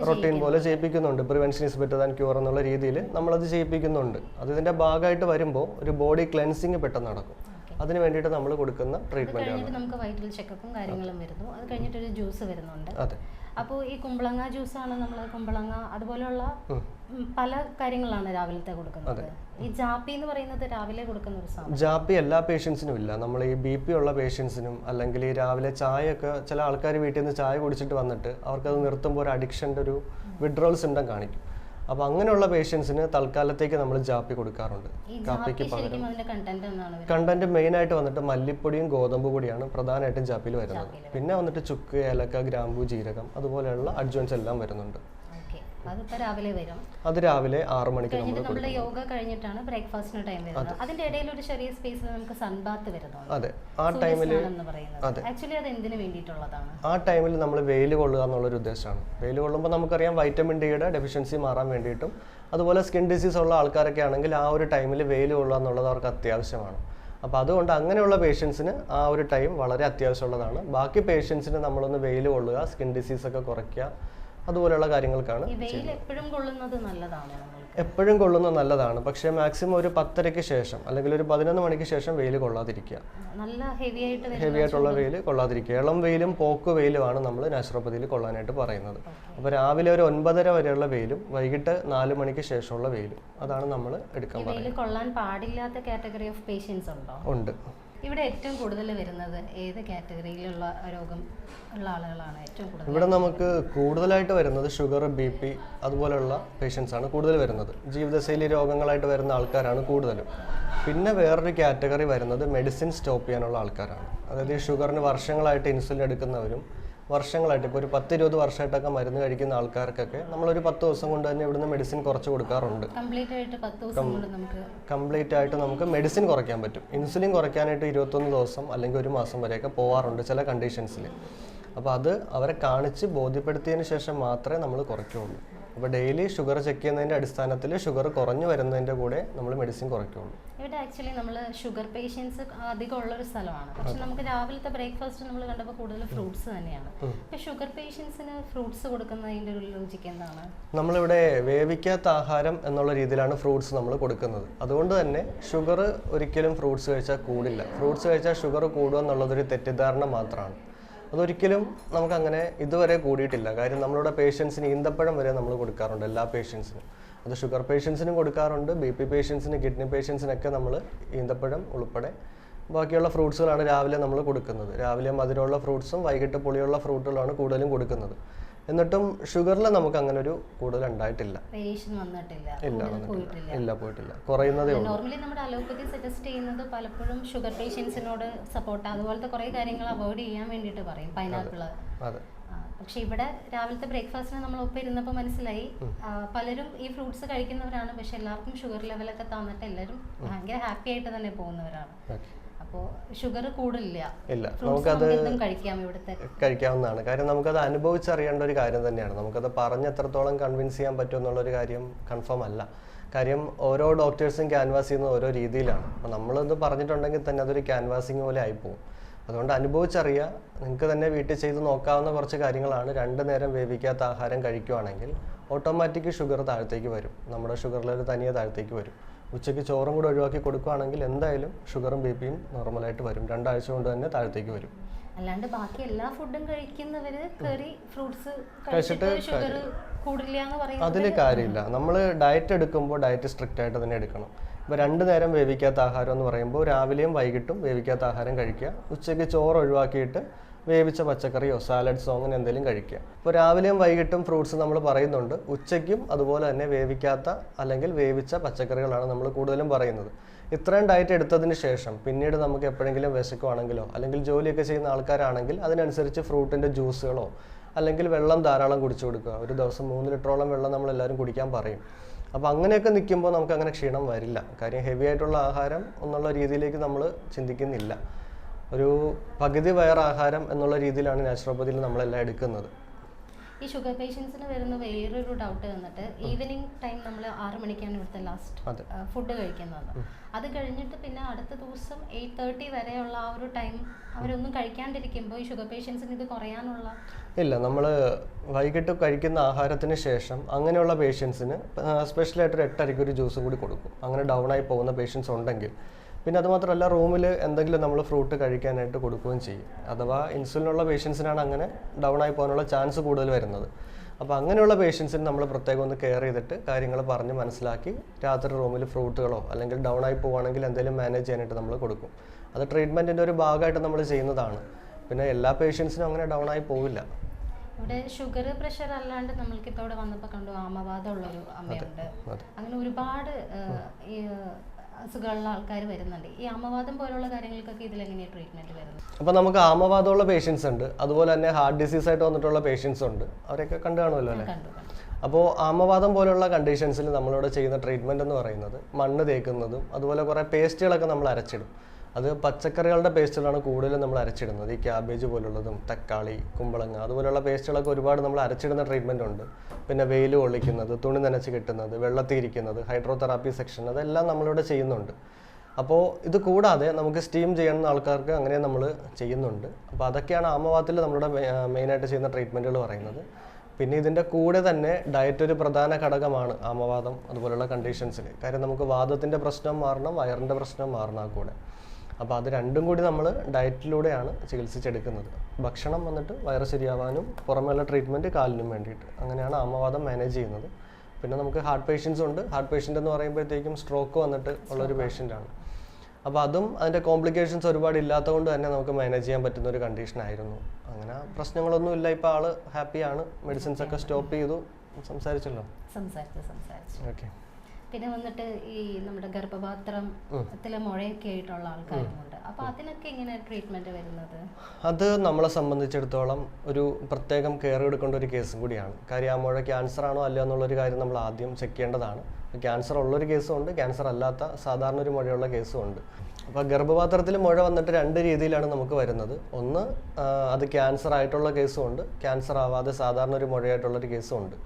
റൊട്ടീൻ പോലെ ചെയ്യിപ്പിക്കുന്നുണ്ട്. Prevention is better than cure എന്നുള്ള രീതിയിൽ നമ്മളത് ചെയ്യിപ്പിക്കുന്നുണ്ട്. അത് ഇതിന്റെ ഭാഗമായിട്ട് വരുമ്പോൾ ഒരു ബോഡി ക്ലെൻസിങ് പെട്ടെന്ന് നടക്കും. അതിന് വേണ്ടിയിട്ട് നമ്മൾ കൊടുക്കുന്ന ട്രീറ്റ്മെന്റ് നമുക്ക് വൈറ്റൽ ചെക്കപ്പും കാര്യങ്ങളും വരുന്നു. അത് കഴിഞ്ഞിട്ട് ഒരു ജ്യൂസ് വരുന്നുണ്ട്. അതെ. അപ്പോൾ ഈ കുമ്പളങ്ങ ജ്യൂസ് ആണ് നമ്മൾ കുമ്പളങ്ങ അതുപോലെയുള്ള പല കാര്യങ്ങളാണ് രാവിലത്തെ കൊടുക്കുന്നത്. ഈ ജാപ്പി എന്ന് പറയുന്നത് രാവിലെ കൊടുക്കുന്ന ഒരു സാധനം. ജാപ്പി എല്ലാ പേഷ്യൻസിനും ഇല്ല. നമ്മൾ ഈ ബി പി ഉള്ള പേഷ്യൻസിനും അല്ലെങ്കിൽ ഈ രാവിലെ ഒക്കെ ചില ആൾക്കാർ വീട്ടിൽ നിന്ന് ചായ കുടിച്ചിട്ട് വന്നിട്ട് അവർക്കത് നിർത്തുമ്പോൾ ഒരു അഡിക്ഷന്റെ ഒരു വിഡ്രോൾ സിംറ്റം കാണിക്കും. അപ്പോൾ അങ്ങനെയുള്ള പേഷ്യൻസിന് തൽക്കാലത്തേക്ക് നമ്മൾ ജാപ്പി കൊടുക്കാറുണ്ട്. കാപ്പിക്ക് പകരം കണ്ടന്റ് മെയിൻ ആയിട്ട് വന്നിട്ട് മല്ലിപ്പൊടിയും ഗോതമ്പ് പൊടിയാണ് പ്രധാനമായിട്ടും ജാപ്പിയിൽ വരുന്നത്. പിന്നെ വന്നിട്ട് ചുക്ക് ഏലക്ക ഗ്രാമ്പു ജീരകം അതുപോലെയുള്ള അഡ്ജോൻസ് എല്ലാം വരുന്നുണ്ട്. അതിപ്പോ രാവിലെ വരും. അത് രാവിലെ ആറ് മണിക്ക് നമ്മൾ കഴിഞ്ഞിട്ട് നമ്മുടെ യോഗ കഴിഞ്ഞിട്ടാണ് ബ്രേക്ക്ഫാസ്റ്റിന് ടൈം വരുന്നത്. അതിന്റെ ഇടയിൽ ഒരു ചെറിയ സ്പേസ് നമുക്ക് സൺബാത്ത് വരുന്നുണ്ട്. അതെ. ആ ടൈമിൽ ആക്ച്വലി അത് എന്തിനു വേണ്ടിയിട്ടുള്ളതാണ്? ആ ടൈമിൽ നമ്മൾ വെയിൽ കൊള്ളുക എന്നുള്ളൊരു ഉദ്ദേശമാണ്. വെയിൽ കൊള്ളുമ്പോൾ നമുക്കറിയാം വൈറ്റമിൻ ഡിയുടെ ഡെഫിഷ്യൻസി മാറാൻ വേണ്ടിയിട്ടും അതുപോലെ സ്കിൻ ഡിസീസ് ഉള്ള ആൾക്കാരൊക്കെ ആണെങ്കിൽ ആ ഒരു ടൈമിൽ വെയിൽ കൊള്ളുക എന്നുള്ളത് അവർക്ക് അത്യാവശ്യമാണ്. അപ്പോൾ അതുകൊണ്ട് അങ്ങനെയുള്ള പേഷ്യൻസിന് ആ ഒരു ടൈം വളരെ അത്യാവശ്യമുള്ളതാണ്. ബാക്കി പേഷ്യൻസിന് നമ്മളൊന്ന് വെയിൽ കൊള്ളുക സ്കിൻ ഡിസീസ് ഒക്കെ കുറയ്ക്കുക അതുപോലെയുള്ള കാര്യങ്ങൾക്കാണ് എപ്പോഴും കൊള്ളുന്നത് നല്ലതാണ് പക്ഷേ മാക്സിമം ഒരു പത്തരയ്ക്ക് ശേഷം അല്ലെങ്കിൽ ഒരു പതിനൊന്ന് മണിക്ക് ശേഷം വെയിൽ കൊള്ളാതിരിക്കുക. നല്ല ഹെവി ആയിട്ട് ഹെവി ആയിട്ടുള്ള വെയിൽ കൊള്ളാതിരിക്കുക. ഇളം വെയിലും പോക്ക് വെയിലുമാണ് നമ്മൾ നാച്ചുറോപ്പതിയിൽ കൊള്ളാനായിട്ട് പറയുന്നത്. അപ്പോൾ രാവിലെ ഒരു ഒൻപതര വരെയുള്ള വെയിലും വൈകിട്ട് നാല് മണിക്ക് ശേഷമുള്ള വെയിലും അതാണ് നമ്മൾ എടുക്കാൻ പറയുന്നത്. കൊള്ളാൻ പാടില്ലാത്ത കാറ്റഗറി ഓഫ് പേഷ്യൻസ് ഉണ്ടോ? ഉണ്ട്. ഇവിടെ ഏറ്റവും കൂടുതൽ വരുന്നത് ഏത് കാറ്റഗറിയിലുള്ള രോഗം ഉള്ള ആളുകളാണ് ഏറ്റവും കൂടുതൽ? ഇവിടെ നമുക്ക് കൂടുതലായിട്ട് വരുന്നത് ഷുഗർ ബി പി അതുപോലെയുള്ള പേഷ്യൻസ് ആണ് കൂടുതൽ വരുന്നത്. ജീവിതശൈലി രോഗങ്ങളായിട്ട് വരുന്ന ആൾക്കാരാണ് കൂടുതലും. പിന്നെ വേറൊരു കാറ്റഗറി വരുന്നത് മെഡിസിൻ സ്റ്റോപ്പ് ചെയ്യാനുള്ള ആൾക്കാരാണ്. അതായത് ഈ ഷുഗറിന് വർഷങ്ങളായിട്ട് ഇൻസുലിൻ എടുക്കുന്നവരും വർഷങ്ങളായിട്ട് ഇപ്പോൾ ഒരു പത്ത് ഇരുപത് വർഷമായിട്ടൊക്കെ മരുന്ന് കഴിക്കുന്ന ആൾക്കാർക്കൊക്കെ നമ്മളൊരു പത്ത് ദിവസം കൊണ്ട് തന്നെ ഇവിടുന്ന് മെഡിസിൻ കുറച്ച് കൊടുക്കാറുണ്ട്. കംപ്ലീറ്റ് ആയിട്ട് നമുക്ക് മെഡിസിൻ കുറയ്ക്കാൻ പറ്റും. ഇൻസുലിൻ കുറയ്ക്കാനായിട്ട് ഇരുപത്തൊന്ന് ദിവസം അല്ലെങ്കിൽ ഒരു മാസം വരെയൊക്കെ പോവാറുണ്ട് ചില കണ്ടീഷൻസിൽ അപ്പോൾ അത് അവരെ കാണിച്ച് ബോധ്യപ്പെടുത്തിയതിന് ശേഷം മാത്രമേ നമ്മൾ കുറയ്ക്കുകയുള്ളൂ അപ്പോൾ ഡെയിലി ഷുഗർ ചെക്ക് ചെയ്യുന്നതിന്റെ അടിസ്ഥാനത്തിൽ ഷുഗർ കുറഞ്ഞു വരുന്നതിന്റെ കൂടെ നമ്മൾ മെഡിസിൻ കുറയ്ക്കുള്ളൂ. ഇവിടെ ആക്ച്വലി നമ്മൾ ഷുഗർ പേഷ്യൻസ് അധികം ഉള്ള ഒരു സ്ഥലമാണ്. പക്ഷെ നമുക്ക് രാവിലത്തെ ബ്രേക്ക്ഫാസ്റ്റ് നമ്മൾ കണ്ടപ്പോൾ കൂടുതൽ ഫ്രൂട്ട്സ് തന്നെയാണ്. അപ്പോൾ ഷുഗർ പേഷ്യൻസിന് ഫ്രൂട്ട്സ് കൊടുക്കുന്നതിന്റെ ഒരു ലോജിക്ക് എന്താണ്? നമ്മളിവിടെ വേവിക്കാത്ത ആഹാരം എന്നുള്ള രീതിയിലാണ് ഫ്രൂട്ട്സ് നമ്മൾ കൊടുക്കുന്നത്. അതുകൊണ്ട് തന്നെ ഷുഗർ ഒരിക്കലും ഫ്രൂട്ട്സ് കഴിച്ചാൽ കൂടില്ല. ഫ്രൂട്ട്സ് കഴിച്ചാൽ ഷുഗർ കൂടുക എന്നുള്ളതൊരു തെറ്റിദ്ധാരണ മാത്രമാണ് അതൊരിക്കലും നമുക്കങ്ങനെ ഇതുവരെ കൂടിയിട്ടില്ല. കാര്യം നമ്മളുടെ പേഷ്യൻസിന് ഈന്തപ്പഴം വരെ നമ്മൾ കൊടുക്കാറുണ്ട് എല്ലാ പേഷ്യൻസിനും അത് ഷുഗർ പേഷ്യൻസിനും കൊടുക്കാറുണ്ട് ബി പി പേഷ്യൻസിന് കിഡ്നി പേഷ്യൻസിനൊക്കെ നമ്മൾ ഈന്തപ്പഴം ഉൾപ്പെടെ ബാക്കിയുള്ള ഫ്രൂട്ട്സുകളാണ് രാവിലെ നമ്മൾ കൊടുക്കുന്നത്. രാവിലെ മധുരമുള്ള ഫ്രൂട്ട്സും വൈകിട്ട് പുളിയുള്ള ഫ്രൂട്ടുകളാണ് കൂടുതലും കൊടുക്കുന്നത്. എന്നിട്ടും ഷുഗറിൽ നമുക്ക് അങ്ങനെ ഒരു കൂടുതൽ ഉണ്ടായിട്ടില്ല. ഇല്ല വന്നിട്ടില്ല. ഇല്ല പോയിട്ടില്ല. കുറയുന്നതേ ഉള്ളൂ. നോർമലി നമ്മുടെ അലോപ്പതി സജസ്റ്റ് ചെയ്യുന്നത് പലപ്പോഴും ഷുഗർ പേഷ്യൻസിനോട് സപ്പോർട്ട് അതുപോലത്തെ കുറേ കാര്യങ്ങൾ അവോയ്ഡ് ചെയ്യാൻ വേണ്ടിയിട്ട് പറയും പൈനാപ്പിൾ അതെ പക്ഷെ ഇവിടെ രാവിലത്തെ ബ്രേക്ക്ഫാസ്റ്റിന് നമ്മൾ ഒപ്പം ഇരുന്നപ്പോൾ മനസ്സിലായി. പലരും ഈ ഫ്രൂട്ട്സ് കഴിക്കുന്നവരാണ് പക്ഷെ എല്ലാവർക്കും ഷുഗർ ലെവലൊക്കെ തന്നിട്ട് എല്ലാവരും ഭയങ്കര ഹാപ്പി ആയിട്ട് തന്നെ പോകുന്നവരാണ്. അപ്പോൾ ഷുഗർ ഇല്ല കഴിക്കാവുന്നതാണ്. കാര്യം നമുക്കത് അനുഭവിച്ചറിയേണ്ട ഒരു കാര്യം തന്നെയാണ്. നമുക്കത് പറഞ്ഞ് എത്രത്തോളം കൺവിൻസ് ചെയ്യാൻ പറ്റും എന്നുള്ളൊരു കാര്യം കൺഫേം അല്ല. കാര്യം ഓരോ ഡോക്ടേഴ്സും ക്യാൻവാസ് ചെയ്യുന്ന ഓരോ രീതിയിലാണ്. അപ്പോൾ നമ്മളത് പറഞ്ഞിട്ടുണ്ടെങ്കിൽ തന്നെ അതൊരു ക്യാൻവാസിങ് പോലെ ആയിപ്പോവും. അതുകൊണ്ട് അനുഭവിച്ചറിയുക. നിങ്ങൾക്ക് തന്നെ വീട്ടിൽ ചെയ്ത് നോക്കാവുന്ന കുറച്ച് കാര്യങ്ങളാണ്. രണ്ട് നേരം വേവിക്കാത്ത ആഹാരം കഴിക്കുവാണെങ്കിൽ ഓട്ടോമാറ്റിക് ഷുഗർ താഴത്തേക്ക് വരും. നമ്മുടെ ഷുഗർ ലെവൽ തനിയെ താഴത്തേക്ക് വരും. ഉച്ചയ്ക്ക് ചോറും കൂടെ ഒഴിവാക്കി കൊടുക്കുകയാണെങ്കിൽ എന്തായാലും ഷുഗറും ബി പിയും നോർമലായിട്ട് വരും. രണ്ടാഴ്ച കൊണ്ട് തന്നെ താഴത്തേക്ക് വരും. അല്ലാണ്ട് ബാക്കി എല്ലാ ഫുഡും കഴിക്കുന്നവര് കറി ഫ്രൂട്ട്സ് കഴിച്ചിട്ട് ഷുഗർ കൂടില്ല എന്ന് പറയുന്നത് അതിൽ കാര്യമില്ല. നമ്മൾ ഡയറ്റ് എടുക്കുമ്പോൾ ഡയറ്റ് സ്ട്രിക്റ്റ് ആയിട്ട് തന്നെ എടുക്കണം. ഇപ്പൊ രണ്ട് നേരം വേവിക്കാത്ത ആഹാരം എന്ന് പറയുമ്പോൾ രാവിലെയും വൈകിട്ടും വേവിക്കാത്ത ആഹാരം കഴിക്കുക. ഉച്ചയ്ക്ക് ചോറ് ഒഴിവാക്കിയിട്ട് വേവിച്ച പച്ചക്കറിയോ സാലഡ്സോ അങ്ങനെ എന്തെങ്കിലും കഴിക്കുക. ഇപ്പോൾ രാവിലെയും വൈകിട്ടും ഫ്രൂട്ട്സ് നമ്മൾ പറയുന്നുണ്ട്. ഉച്ചയ്ക്കും അതുപോലെ തന്നെ വേവിക്കാത്ത അല്ലെങ്കിൽ വേവിച്ച പച്ചക്കറികളാണ് നമ്മൾ കൂടുതലും പറയുന്നത്. ഇത്രയും ഡയറ്റ് എടുത്തതിന് ശേഷം പിന്നീട് നമുക്ക് എപ്പോഴെങ്കിലും വിശക്കുവാണെങ്കിലോ അല്ലെങ്കിൽ ജോലിയൊക്കെ ചെയ്യുന്ന ആൾക്കാരാണെങ്കിൽ അതിനനുസരിച്ച് ഫ്രൂട്ടിന്റെ ജ്യൂസുകളോ അല്ലെങ്കിൽ വെള്ളം ധാരാളം കുടിച്ചു കൊടുക്കുക. ഒരു ദിവസം മൂന്ന് ലിറ്ററോളം വെള്ളം നമ്മൾ എല്ലാവരും കുടിക്കാൻ പറയും. അപ്പോൾ അങ്ങനെയൊക്കെ നിൽക്കുമ്പോൾ നമുക്ക് അങ്ങനെ ക്ഷീണം വരില്ല. കാര്യം ഹെവി ആയിട്ടുള്ള ആഹാരം എന്നുള്ള രീതിയിലേക്ക് നമ്മൾ ചിന്തിക്കുന്നില്ല. ഒരു പകുതി വയറാഹാരം ആഹാരം എന്നുള്ള രീതിയിലാണ് നാച്ചുറോപ്പതിയിൽ നമ്മളെല്ലാം എടുക്കുന്നത്. ഈ ഷുഗർ പേഷ്യൻസിന് വരുന്ന വേറൊരു ഡൗട്ട് വന്നിട്ട് ഈവനിങ് ടൈം നമ്മൾ ആറ് മണിക്കാണ് ഇവിടുത്തെ ലാസ്റ്റ് ഫുഡ് കഴിക്കുന്നത്. അത് കഴിഞ്ഞിട്ട് പിന്നെ അടുത്ത ദിവസം എയ്റ്റ് തേർട്ടി വരെയുള്ള ആ ഒരു ടൈം അവരൊന്നും കഴിക്കാണ്ടിരിക്കുമ്പോൾ ഈ ഷുഗർ പേഷ്യൻസിന് ഇത് കുറയാനുള്ള ഇല്ല നമ്മൾ വൈകിട്ട് കഴിക്കുന്ന ആഹാരത്തിന് ശേഷം അങ്ങനെയുള്ള പേഷ്യൻസിന് സ്പെഷ്യലായിട്ട് ഒരു എട്ടരയ്ക്ക് ഒരു ജ്യൂസ് കൂടി കൊടുക്കും. അങ്ങനെ ഡൗൺ ആയി പോകുന്ന പേഷ്യൻസ് ഉണ്ടെങ്കിൽ പിന്നെ അതുമാത്രമല്ല റൂമിൽ എന്തെങ്കിലും നമ്മൾ ഫ്രൂട്ട് കഴിക്കാനായിട്ട് കൊടുക്കുകയും ചെയ്യും. അഥവാ ഇൻസുലിനുള്ള പേഷ്യൻസിനാണ് അങ്ങനെ ഡൗൺ ആയി പോകാനുള്ള ചാൻസ് കൂടുതൽ വരുന്നത്. അപ്പോൾ അങ്ങനെയുള്ള പേഷ്യൻസിന് നമ്മൾ പ്രത്യേകം ഒന്ന് കെയർ ചെയ്തിട്ട് കാര്യങ്ങൾ പറഞ്ഞ് മനസ്സിലാക്കി രാത്രി റൂമിൽ ഫ്രൂട്ടുകളോ അല്ലെങ്കിൽ ഡൗൺ ആയി പോവുകയാണെങ്കിൽ എന്തെങ്കിലും മാനേജ് ചെയ്യാനായിട്ട് നമ്മൾ കൊടുക്കും. അത് ട്രീറ്റ്മെന്റിന്റെ ഒരു ഭാഗമായിട്ട് നമ്മൾ ചെയ്യുന്നതാണ്. പിന്നെ എല്ലാ പേഷ്യൻസിനും അങ്ങനെ ഡൗൺ ആയി പോവില്ല. ഇവിടെ ഷുഗർ പ്രഷർ അല്ലാണ്ട് നമ്മൾക്ക് ഇവിടെ വന്നപ്പോൾ കണ്ടു ആമവാദമുള്ളൊരു അമ്മയുണ്ട്. അങ്ങനെ ഒരുപാട് അസുഖമുള്ള ആൾക്കാർ വരുന്നുണ്ട്. ഈ ആമവാദം പോലുള്ള കാര്യങ്ങൾക്കൊക്കെ ഇതിൽ എങ്ങനെയാണ് ട്രീറ്റ്മെന്റ് വരുന്നത്? അപ്പോൾ നമുക്ക് ആമവാദമുള്ള പേഷ്യൻസ് ഉണ്ട്. അതുപോലെ തന്നെ ഹാർട്ട് ഡിസീസ് ആയിട്ട് വന്നിട്ടുള്ള പേഷ്യൻസ് ഉണ്ട്. അവരെയൊക്കെ കണ്ടു കാണുമല്ലോ അല്ലേ? അപ്പോൾ ആമവാദം പോലുള്ള കണ്ടീഷൻസിൽ നമ്മളിവിടെ ചെയ്യുന്ന ട്രീറ്റ്മെന്റ് എന്ന് പറയുന്നത് മണ്ണ് തേക്കുന്നതും അതുപോലെ കുറേ പേസ്റ്റുകളൊക്കെ നമ്മൾ അരച്ചിടും. അത് പച്ചക്കറികളുടെ പേസ്റ്റുകളാണ് കൂടുതലും നമ്മൾ അരച്ചിടുന്നത്. ഈ ക്യാബേജ് പോലുള്ളതും തക്കാളി കുമ്പളങ്ങ അതുപോലുള്ള പേസ്റ്റുകളൊക്കെ ഒരുപാട് നമ്മൾ അരച്ചിടുന്ന ട്രീറ്റ്മെന്റ് ഉണ്ട്. പിന്നെ വെയിൽ കൊള്ളിക്കുന്നത് തുണി നനച്ച് കിട്ടുന്നത് വെള്ളത്തിരിക്കുന്നത് ഹൈഡ്രോതെറാപ്പി സെക്ഷൻ അതെല്ലാം നമ്മളിവിടെ ചെയ്യുന്നുണ്ട്. അപ്പോൾ ഇത് കൂടാതെ നമുക്ക് സ്റ്റീം ചെയ്യുന്ന ആൾക്കാർക്ക് അങ്ങനെ നമ്മൾ ചെയ്യുന്നുണ്ട്. അപ്പോൾ അതൊക്കെയാണ് ആമവാത്തിൽ നമ്മളുടെ മെയിനായിട്ട് ചെയ്യുന്ന ട്രീറ്റ്മെന്റുകൾ പറയുന്നത്. പിന്നെ ഇതിന്റെ കൂടെ തന്നെ ഡയറ്റ് ഒരു പ്രധാന ഘടകമാണ് ആമവാദം അതുപോലുള്ള കണ്ടീഷൻസിൽ കാര്യം നമുക്ക് വാദത്തിന്റെ പ്രശ്നം മാറണം വയറിന്റെ പ്രശ്നം മാറണം കൂടെ. അപ്പോൾ അത് രണ്ടും കൂടി നമ്മൾ ഡയറ്റിലൂടെയാണ് ചികിത്സിച്ചെടുക്കുന്നത്. ഭക്ഷണം വന്നിട്ട് വയറ് ശരിയാവാനും പുറമേയുള്ള ട്രീറ്റ്മെന്റ് കാലിനും വേണ്ടിയിട്ട്. അങ്ങനെയാണ് ആമവാദം മാനേജ് ചെയ്യുന്നത്. പിന്നെ നമുക്ക് ഹാർട്ട് പേഷ്യൻസ് ഉണ്ട്. ഹാർട്ട് പേഷ്യന്റ് എന്ന് പറയുമ്പോഴത്തേക്കും സ്ട്രോക്ക് വന്നിട്ട് ഉള്ളൊരു പേഷ്യന്റാണ് അപ്പോൾ അതും അതിന്റെ കോംപ്ലിക്കേഷൻസ് ഒരുപാട് ഇല്ലാത്തതുകൊണ്ട് തന്നെ നമുക്ക് മാനേജ് ചെയ്യാൻ പറ്റുന്ന ഒരു കണ്ടീഷൻ ആയിരുന്നു. അങ്ങനെ പ്രശ്നങ്ങളൊന്നും ഇല്ല. ഇപ്പോൾ ആൾ ഹാപ്പിയാണ് മെഡിസിൻസ് ഒക്കെ സ്റ്റോപ്പ് ചെയ്തു. സംസാരിച്ചല്ലോ? സംസാരിച്ചു സംസാരിച്ചു. ഓക്കെ പിന്നെ വന്നിട്ട് ഈ നമ്മുടെ ഗർഭപാത്രത്തിലെ മുഴയൊക്കെ ആയിട്ടുള്ള ആൾക്കാരുമുണ്ട്. അപ്പൊ അതിനൊക്കെ എങ്ങനെ ട്രീറ്റ്മെന്റ് വരുന്നത്? അത് നമ്മളെ സംബന്ധിച്ചിടത്തോളം ഒരു പ്രത്യേകം കെയർ എടുക്കേണ്ട ഒരു കേസും കൂടിയാണ്. കാര്യം ആ മുഴ ക്യാൻസർ ആണോ അല്ലയോ എന്നുള്ളൊരു കാര്യം നമ്മൾ ആദ്യം ചെക്ക് ചെയ്യേണ്ടതാണ്. ക്യാൻസർ ഉള്ളൊരു കേസും ഉണ്ട് ക്യാൻസർ അല്ലാത്ത സാധാരണ ഒരു മുഴയുള്ള കേസും ഉണ്ട്. അപ്പോൾ ഗർഭപാത്രത്തിൽ മുഴ വന്നിട്ട് രണ്ട് രീതിയിലാണ് നമുക്ക് വരുന്നത്. ഒന്ന് അത് ക്യാൻസർ ആയിട്ടുള്ള കേസും ഉണ്ട്. ക്യാൻസർ ആവാതെ സാധാരണ ഒരു മുഴയായിട്ടുള്ളൊരു കേസും ഉണ്ട്.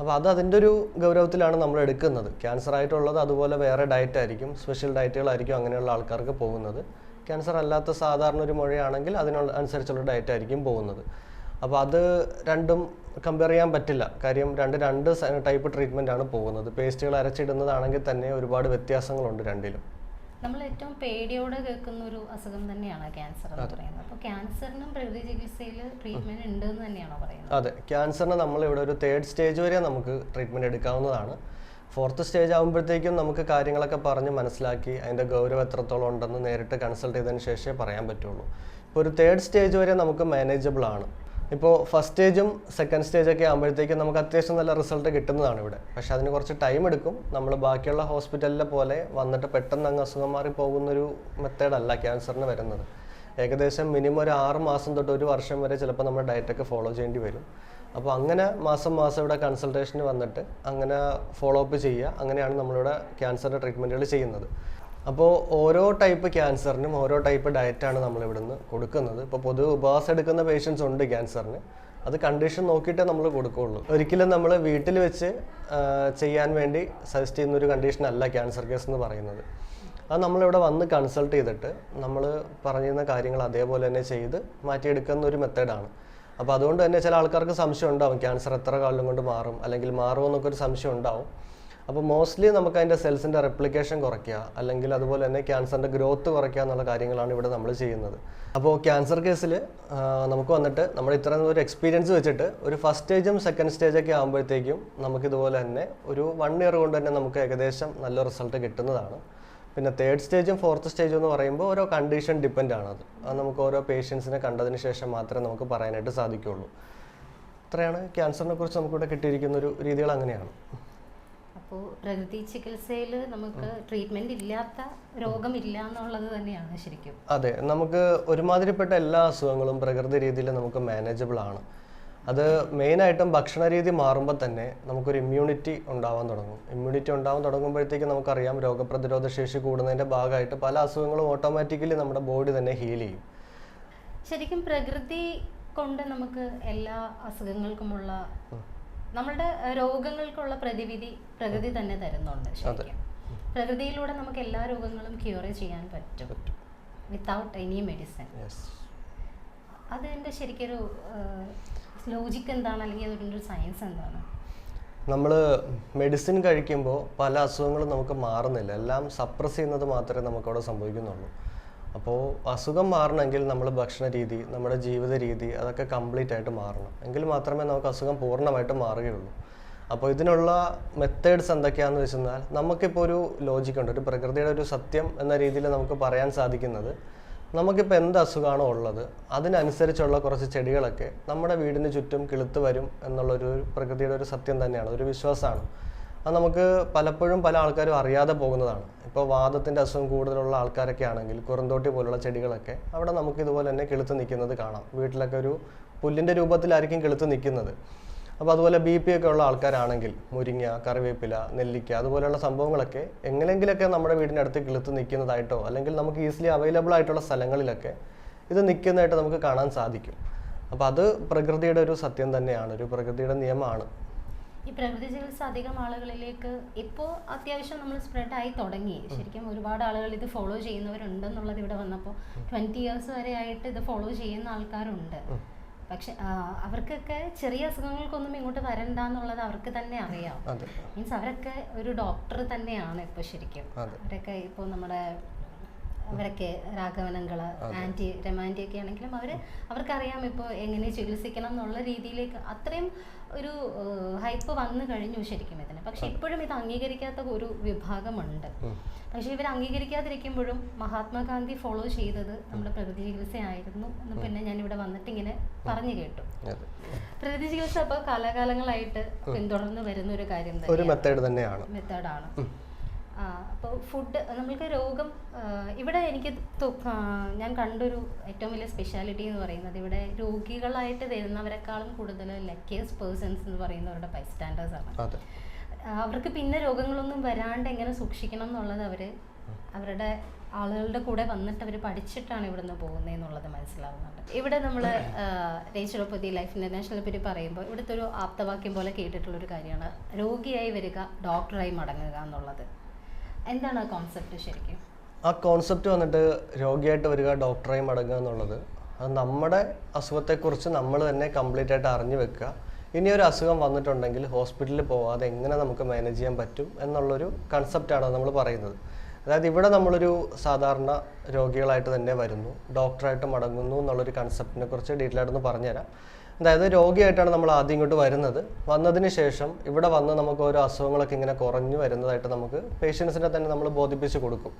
അപ്പോൾ അത് അതിന്റെ ഒരു ഗൗരവത്തിലാണ് നമ്മൾ എടുക്കുന്നത്. ക്യാൻസർ ആയിട്ടുള്ളത് അതുപോലെ വേറെ ഡയറ്റ് ആയിരിക്കും. സ്പെഷ്യൽ ഡയറ്റുകളായിരിക്കും അങ്ങനെയുള്ള ആൾക്കാർക്ക് പോകുന്നത്. ക്യാൻസർ അല്ലാത്ത സാധാരണ ഒരു മുഴയാണെങ്കിൽ അതിനുള്ള അനുസരിച്ചുള്ള ഡയറ്റ് ആയിരിക്കും പോകുന്നത്. അപ്പോൾ അത് രണ്ടും കമ്പയർ ചെയ്യാൻ പറ്റില്ല. കാര്യം രണ്ട് രണ്ട് ടൈപ്പ് ട്രീറ്റ്മെന്റ് ആണ് പോകുന്നത്. പേസ്റ്റുകൾ അരച്ചിടുന്നതാണെങ്കിൽ തന്നെ ഒരുപാട് വ്യത്യാസങ്ങളുണ്ട് രണ്ടിലും. നമ്മൾ ഏറ്റവും പേടിയോടെ കേൾക്കുന്ന ഒരു അസുഖം തന്നെയാണ് ക്യാൻസർ എന്ന് പറയുന്നത്. അപ്പോൾ ക്യാൻസറിനും പ്രകൃതി ചികിത്സയിൽ ട്രീറ്റ്മെന്റ് ഉണ്ട് എന്ന് തന്നെയാണോ പറയുന്നത്? അതെ. ക്യാൻസറിന് നമ്മൾ ഇവിടെ ഒരു തേർഡ് സ്റ്റേജ് വരെ നമുക്ക് ട്രീറ്റ്മെന്റ് എടുക്കാവുന്നതാണ്. ഫോർത്ത് സ്റ്റേജ് ആകുമ്പോഴത്തേക്കും നമുക്ക് കാര്യങ്ങളൊക്കെ പറഞ്ഞ് മനസ്സിലാക്കി അതിന്റെ ഗൗരവം എത്രത്തോളം ഉണ്ടെന്ന് നേരിട്ട് കൺസൾട്ട് ചെയ്തതിന് ശേഷമേ പറയാൻ പറ്റുള്ളൂ. ഇപ്പോൾ ഒരു തേർഡ് സ്റ്റേജ് വരെ നമുക്ക് മാനേജബിൾ ആണ്. ഇപ്പോൾ ഫസ്റ്റ് സ്റ്റേജും സെക്കൻഡ് സ്റ്റേജൊക്കെ ആകുമ്പോഴത്തേക്കും നമുക്ക് അത്യാവശ്യം നല്ല റിസൾട്ട് കിട്ടുന്നതാണ് ഇവിടെ. പക്ഷെ അതിന് കുറച്ച് ടൈം എടുക്കും. നമ്മൾ ബാക്കിയുള്ള ഹോസ്പിറ്റലിലെ പോലെ വന്നിട്ട് പെട്ടെന്ന് അങ്ങ് അസുഖം മാറി പോകുന്നൊരു മെത്തേഡല്ല ക്യാൻസറിന് വരുന്നത്. ഏകദേശം മിനിമം ഒരു ആറ് മാസം തൊട്ട് ഒരു വർഷം വരെ ചിലപ്പോൾ നമ്മുടെ ഡയറ്റൊക്കെ ഫോളോ ചെയ്യേണ്ടി വരും. അപ്പോൾ അങ്ങനെ മാസം മാസം ഇവിടെ കൺസൾട്ടേഷന് വന്നിട്ട് അങ്ങനെ ഫോളോ അപ്പ് ചെയ്യുക. അങ്ങനെയാണ് നമ്മളിവിടെ ക്യാൻസറിന്റെ ട്രീറ്റ്മെന്റുകൾ ചെയ്യുന്നത്. അപ്പോൾ ഓരോ ടൈപ്പ് ക്യാൻസറിനും ഓരോ ടൈപ്പ് ഡയറ്റാണ് നമ്മൾ ഇവിടുന്ന് കൊടുക്കുന്നത്. ഇപ്പോൾ പൊതുവെ ഉപവാസം എടുക്കുന്ന പേഷ്യൻസ് ഉണ്ട് ക്യാൻസറിന് അത് കണ്ടീഷൻ നോക്കിയിട്ടേ നമ്മൾ കൊടുക്കുകയുള്ളൂ. ഒരിക്കലും നമ്മൾ വീട്ടിൽ വെച്ച് ചെയ്യാൻ വേണ്ടി സജസ്റ്റ് ചെയ്യുന്ന ഒരു കണ്ടീഷൻ അല്ല ക്യാൻസർ കേസ് എന്ന് പറയുന്നത്. അത് നമ്മളിവിടെ വന്ന് കൺസൾട്ട് ചെയ്തിട്ട് നമ്മൾ പറഞ്ഞിരുന്ന കാര്യങ്ങൾ അതേപോലെ തന്നെ ചെയ്ത് മാറ്റിയെടുക്കുന്ന ഒരു മെത്തേഡാണ് അപ്പോൾ അതുകൊണ്ട് തന്നെ ചില ആൾക്കാർക്ക് സംശയം ഉണ്ടാവും. ക്യാൻസർ എത്ര കാലം കൊണ്ട് മാറും? അല്ലെങ്കിൽ മാറുമോ എന്നൊക്കെ ഒരു സംശയം ഉണ്ടാവും. അപ്പോൾ മോസ്റ്റ്ലി നമുക്ക് അതിന്റെ സെൽസിന്റെ റെപ്ലിക്കേഷൻ കുറയ്ക്കുക അല്ലെങ്കിൽ അതുപോലെ തന്നെ ക്യാൻസറിന്റെ ഗ്രോത്ത് കുറയ്ക്കുക എന്നുള്ള കാര്യങ്ങളാണ് ഇവിടെ നമ്മൾ ചെയ്യുന്നത്. അപ്പോൾ ക്യാൻസർ കേസിൽ നമുക്ക് വന്നിട്ട് നമ്മൾ ഇത്രയും ഒരു എക്സ്പീരിയൻസ് വെച്ചിട്ട് ഒരു ഫസ്റ്റ് സ്റ്റേജും സെക്കൻഡ് സ്റ്റേജൊക്കെ ആകുമ്പോഴത്തേക്കും നമുക്കിതുപോലെ തന്നെ ഒരു വൺ ഇയർ കൊണ്ട് തന്നെ നമുക്ക് ഏകദേശം നല്ല റിസൾട്ട് കിട്ടുന്നതാണ്. പിന്നെ തേർഡ് സ്റ്റേജും ഫോർത്ത് സ്റ്റേജും എന്ന് പറയുമ്പോൾ ഓരോ കണ്ടീഷൻ ഡിപ്പെൻഡ് ആണ് അത് അത് നമുക്ക് ഓരോ പേഷ്യൻസിനെ കണ്ടതിന് ശേഷം മാത്രമേ നമുക്ക് പറയാനായിട്ട് സാധിക്കുകയുള്ളൂ. ഇത്രയാണ് ക്യാൻസറിനെ കുറിച്ച് നമുക്കിവിടെ കിട്ടിയിരിക്കുന്ന ഒരു രീതികൾ അങ്ങനെയാണ്. അപ്പോൾ പ്രകൃതി ചികിത്സയിൽ നമുക്ക് ട്രീറ്റ്മെന്റ് ഇല്ലാത്ത രോഗമില്ല എന്നുള്ളത് തന്നെയാണ് ശരിക്കും. അതെ നമുക്ക് ഒരുമാതിരിപ്പെട്ട എല്ലാ അസുഖങ്ങളും പ്രകൃതി രീതിയിൽ നമുക്ക് മാനേജബിൾ ആണ്. അത് മെയിനായിട്ടും ഭക്ഷണ രീതി മാറുമ്പോൾ തന്നെ നമുക്കൊരു ഇമ്മ്യൂണിറ്റി ഉണ്ടാവാൻ തുടങ്ങും. ഇമ്മ്യൂണിറ്റി ഉണ്ടാവാൻ തുടങ്ങുമ്പോഴത്തേക്കും നമുക്കറിയാം രോഗപ്രതിരോധ ശേഷി കൂടുന്നതിന്റെ ഭാഗമായിട്ട് പല അസുഖങ്ങളും ഓട്ടോമാറ്റിക്കലി നമ്മുടെ ബോഡി തന്നെ ഹീൽ ചെയ്യും. ശരിക്കും പ്രകൃതി കൊണ്ട് നമുക്ക് എല്ലാ അസുഖങ്ങൾക്കുമുള്ള നമ്മളുടെ രോഗങ്ങൾക്കുള്ള പ്രതിവിധി പ്രകൃതി തന്നെ തരുന്നുണ്ട് ശരിക്കും. പ്രകൃതിയിലൂടെ നമുക്ക് എല്ലാ രോഗങ്ങളും ക്യൂർ ചെയ്യാൻ പറ്റും. വിത്തൗട്ട് എനി മെഡിസിൻ അതിന്റെ ശരിക്കൊരു ലോജിക്ക് എന്താണ്? അല്ലെങ്കിൽ അതിന്റെ സയൻസ് എന്താണ്? നമ്മൾ മെഡിസിൻ കഴിക്കുമ്പോൾ പല അസുഖങ്ങളും നമുക്ക് മാറുന്നില്ല. എല്ലാം സപ്രസ് ചെയ്യുന്നത് മാത്രമേ നമുക്കവിടെ സംഭവിക്കുന്നുള്ളൂ. അപ്പോൾ അസുഖം മാറണമെങ്കിൽ നമ്മൾ ഭക്ഷണ രീതി നമ്മുടെ ജീവിത രീതി അതൊക്കെ കംപ്ലീറ്റ് ആയിട്ട് മാറണം. എങ്കിൽ മാത്രമേ നമുക്ക് അസുഖം പൂർണമായിട്ട് മാറുകയുള്ളൂ. അപ്പോൾ ഇതിനുള്ള മെത്തേഡ്സ് എന്തൊക്കെയാണെന്ന് വെച്ചെന്നാൽ നമുക്കിപ്പോൾ ഒരു ലോജിക്കുണ്ട് ഒരു പ്രകൃതിയുടെ ഒരു സത്യം എന്ന രീതിയിൽ നമുക്ക് പറയാൻ സാധിക്കുന്നത് നമുക്കിപ്പോൾ എന്ത് അസുഖമാണോ ഉള്ളത് അതിനനുസരിച്ചുള്ള കുറച്ച് ചെടികളൊക്കെ നമ്മുടെ വീടിന് ചുറ്റും കിളുത്ത് വരും എന്നുള്ളൊരു പ്രകൃതിയുടെ ഒരു സത്യം തന്നെയാണ് ഒരു വിശ്വാസമാണ്. അത് നമുക്ക് പലപ്പോഴും പല ആൾക്കാരും അറിയാതെ പോകുന്നതാണ്. ഇപ്പോൾ വാദത്തിന്റെ അസുഖം കൂടുതലുള്ള ആൾക്കാരൊക്കെ ആണെങ്കിൽ കുറുന്തോട്ടി പോലുള്ള ചെടികളൊക്കെ അവിടെ നമുക്ക് ഇതുപോലെ തന്നെ കിളുത്ത് നിൽക്കുന്നത് കാണാം. വീട്ടിലൊക്കെ ഒരു പുല്ലിന്റെ രൂപത്തിലായിരിക്കും കിളുത്ത് നിൽക്കുന്നത്. അപ്പോൾ അതുപോലെ ബി പി ഒക്കെ ഉള്ള ആൾക്കാരാണെങ്കിൽ മുരിങ്ങ കറിവേപ്പില നെല്ലിക്ക അതുപോലെയുള്ള സംഭവങ്ങളൊക്കെ എങ്ങനെങ്കിലൊക്കെ നമ്മുടെ വീടിന്റെ അടുത്ത് കിളുത്ത് നിൽക്കുന്നതായിട്ടോ അല്ലെങ്കിൽ നമുക്ക് ഈസിലി അവൈലബിൾ ആയിട്ടുള്ള സ്ഥലങ്ങളിലൊക്കെ ഇത് നിൽക്കുന്നതായിട്ട് നമുക്ക് കാണാൻ സാധിക്കും. അപ്പോൾ അത് പ്രകൃതിയുടെ ഒരു സത്യം തന്നെയാണ് ഒരു പ്രകൃതിയുടെ നിയമമാണ്. ഈ പ്രകൃതി ചികിത്സ അധികം ആളുകളിലേക്ക് ഇപ്പോൾ അത്യാവശ്യം നമ്മൾ സ്പ്രെഡ് ആയി തുടങ്ങി. ശരിക്കും ഒരുപാട് ആളുകൾ ഇത് ഫോളോ ചെയ്യുന്നവരുണ്ടെന്നുള്ളത് ഇവിടെ വന്നപ്പോൾ ട്വന്റി ഇയേഴ്സ് വരെ ആയിട്ട് ഇത് ഫോളോ ചെയ്യുന്ന ആൾക്കാരുണ്ട്. പക്ഷെ അവർക്കൊക്കെ ചെറിയ അസുഖങ്ങൾക്കൊന്നും ഇങ്ങോട്ട് വരണ്ട എന്നുള്ളത് അവർക്ക് തന്നെ അറിയാം. മീൻസ് അവരൊക്കെ ഒരു ഡോക്ടർ തന്നെയാണ് ഇപ്പൊ ശരിക്കും. അവരൊക്കെ ഇപ്പോൾ നമ്മുടെ അവരൊക്കെ രാഘവനങ്ങൾ ആന്റി രമാന്റി ഒക്കെ ആണെങ്കിലും അവർ അവർക്കറിയാം ഇപ്പോൾ എങ്ങനെ ചികിത്സിക്കണം എന്നുള്ള രീതിയിലേക്ക് അത്രയും ഒരു ഹൈപ്പ് വന്നു കഴിഞ്ഞു ശരിക്കും ഇതിന്. പക്ഷെ ഇപ്പോഴും ഇത് അംഗീകരിക്കാത്ത ഒരു വിഭാഗമുണ്ട്. പക്ഷെ ഇവർ അംഗീകരിക്കാതിരിക്കുമ്പോഴും മഹാത്മാഗാന്ധി ഫോളോ ചെയ്തത് നമ്മുടെ പ്രകൃതി ചികിത്സയായിരുന്നു എന്ന് പിന്നെ ഞാൻ ഇവിടെ വന്നിട്ട് ഇങ്ങനെ പറഞ്ഞു കേട്ടു. പ്രകൃതി ചികിത്സ അപ്പോൾ കാലാകാലങ്ങളായിട്ട് പിന്തുടർന്ന് വരുന്ന ഒരു കാര്യം ഒരു മെത്തേഡ് തന്നെയാണ്. മെത്തേഡാണ് അപ്പോൾ ഫുഡ് നമ്മൾക്ക് രോഗം ഇവിടെ എനിക്ക് ഞാൻ കണ്ടൊരു ഏറ്റവും വലിയ സ്പെഷ്യാലിറ്റി എന്ന് പറയുന്നത് ഇവിടെ രോഗികളായിട്ട് വരുന്നവരെക്കാളും കൂടുതൽ ലക്കേഴ്സ് പേഴ്സൺസ് എന്ന് പറയുന്നവരുടെ ബൈസ്റ്റാൻഡേഴ്സ് ആണ്. അതെ. അവർക്ക് പിന്നെ രോഗങ്ങളൊന്നും വരാണ്ട് എങ്ങനെ സൂക്ഷിക്കണം എന്നുള്ളത് അവർ അവരുടെ ആളുകളുടെ കൂടെ വന്നിട്ട് അവർ പഠിച്ചിട്ടാണ് ഇവിടുന്ന് പോകുന്നത് എന്നുള്ളത് മനസ്സിലാവുന്നുണ്ട്. ഇവിടെ നമ്മൾ നേച്ചുറോപ്പതി ലൈഫ് ഇന്റർനാഷണലിനെ പറ്റി പറയുമ്പോൾ ഇവിടുത്തെ ഒരു ആപ്തവാക്യം പോലെ കേട്ടിട്ടുള്ളൊരു കാര്യമാണ്. രോഗിയായി വരിക ഡോക്ടറായി മടങ്ങുക എന്നുള്ളത്. എന്താണ് ആ കോൺസെപ്റ്റ് ശരിക്കും? ആ കോൺസെപ്റ്റ് വന്നിട്ട് രോഗിയായിട്ട് വരിക ഡോക്ടറായി മടങ്ങുക എന്നുള്ളത് അത് നമ്മുടെ അസുഖത്തെക്കുറിച്ച് നമ്മൾ തന്നെ കംപ്ലീറ്റ് ആയിട്ട് അറിഞ്ഞു വെക്കുക. ഇനി ഒരു അസുഖം വന്നിട്ടുണ്ടെങ്കിൽ ഹോസ്പിറ്റലിൽ പോവാതെ എങ്ങനെ നമുക്ക് മാനേജ് ചെയ്യാൻ പറ്റും എന്നുള്ളൊരു കൺസെപ്റ്റാണ് നമ്മൾ പറയുന്നത്. അതായത് ഇവിടെ നമ്മളൊരു സാധാരണ രോഗികളായിട്ട് തന്നെ വരുന്നു ഡോക്ടറായിട്ട് മടങ്ങുന്നു എന്നുള്ളൊരു കൺസെപ്റ്റിനെ കുറിച്ച് ഡീറ്റെയിൽ ആയിട്ടൊന്ന് പറഞ്ഞുതരാം. അതായത് രോഗിയായിട്ടാണ് നമ്മൾ ആദ്യം ഇങ്ങോട്ട് വരുന്നത്. വന്നതിന് ശേഷം ഇവിടെ വന്ന് നമുക്ക് ഓരോ അസുഖങ്ങളൊക്കെ ഇങ്ങനെ കുറഞ്ഞു വരുന്നതായിട്ട് നമുക്ക് പേഷ്യൻസിനെ തന്നെ നമ്മൾ ബോധിപ്പിച്ച് കൊടുക്കും.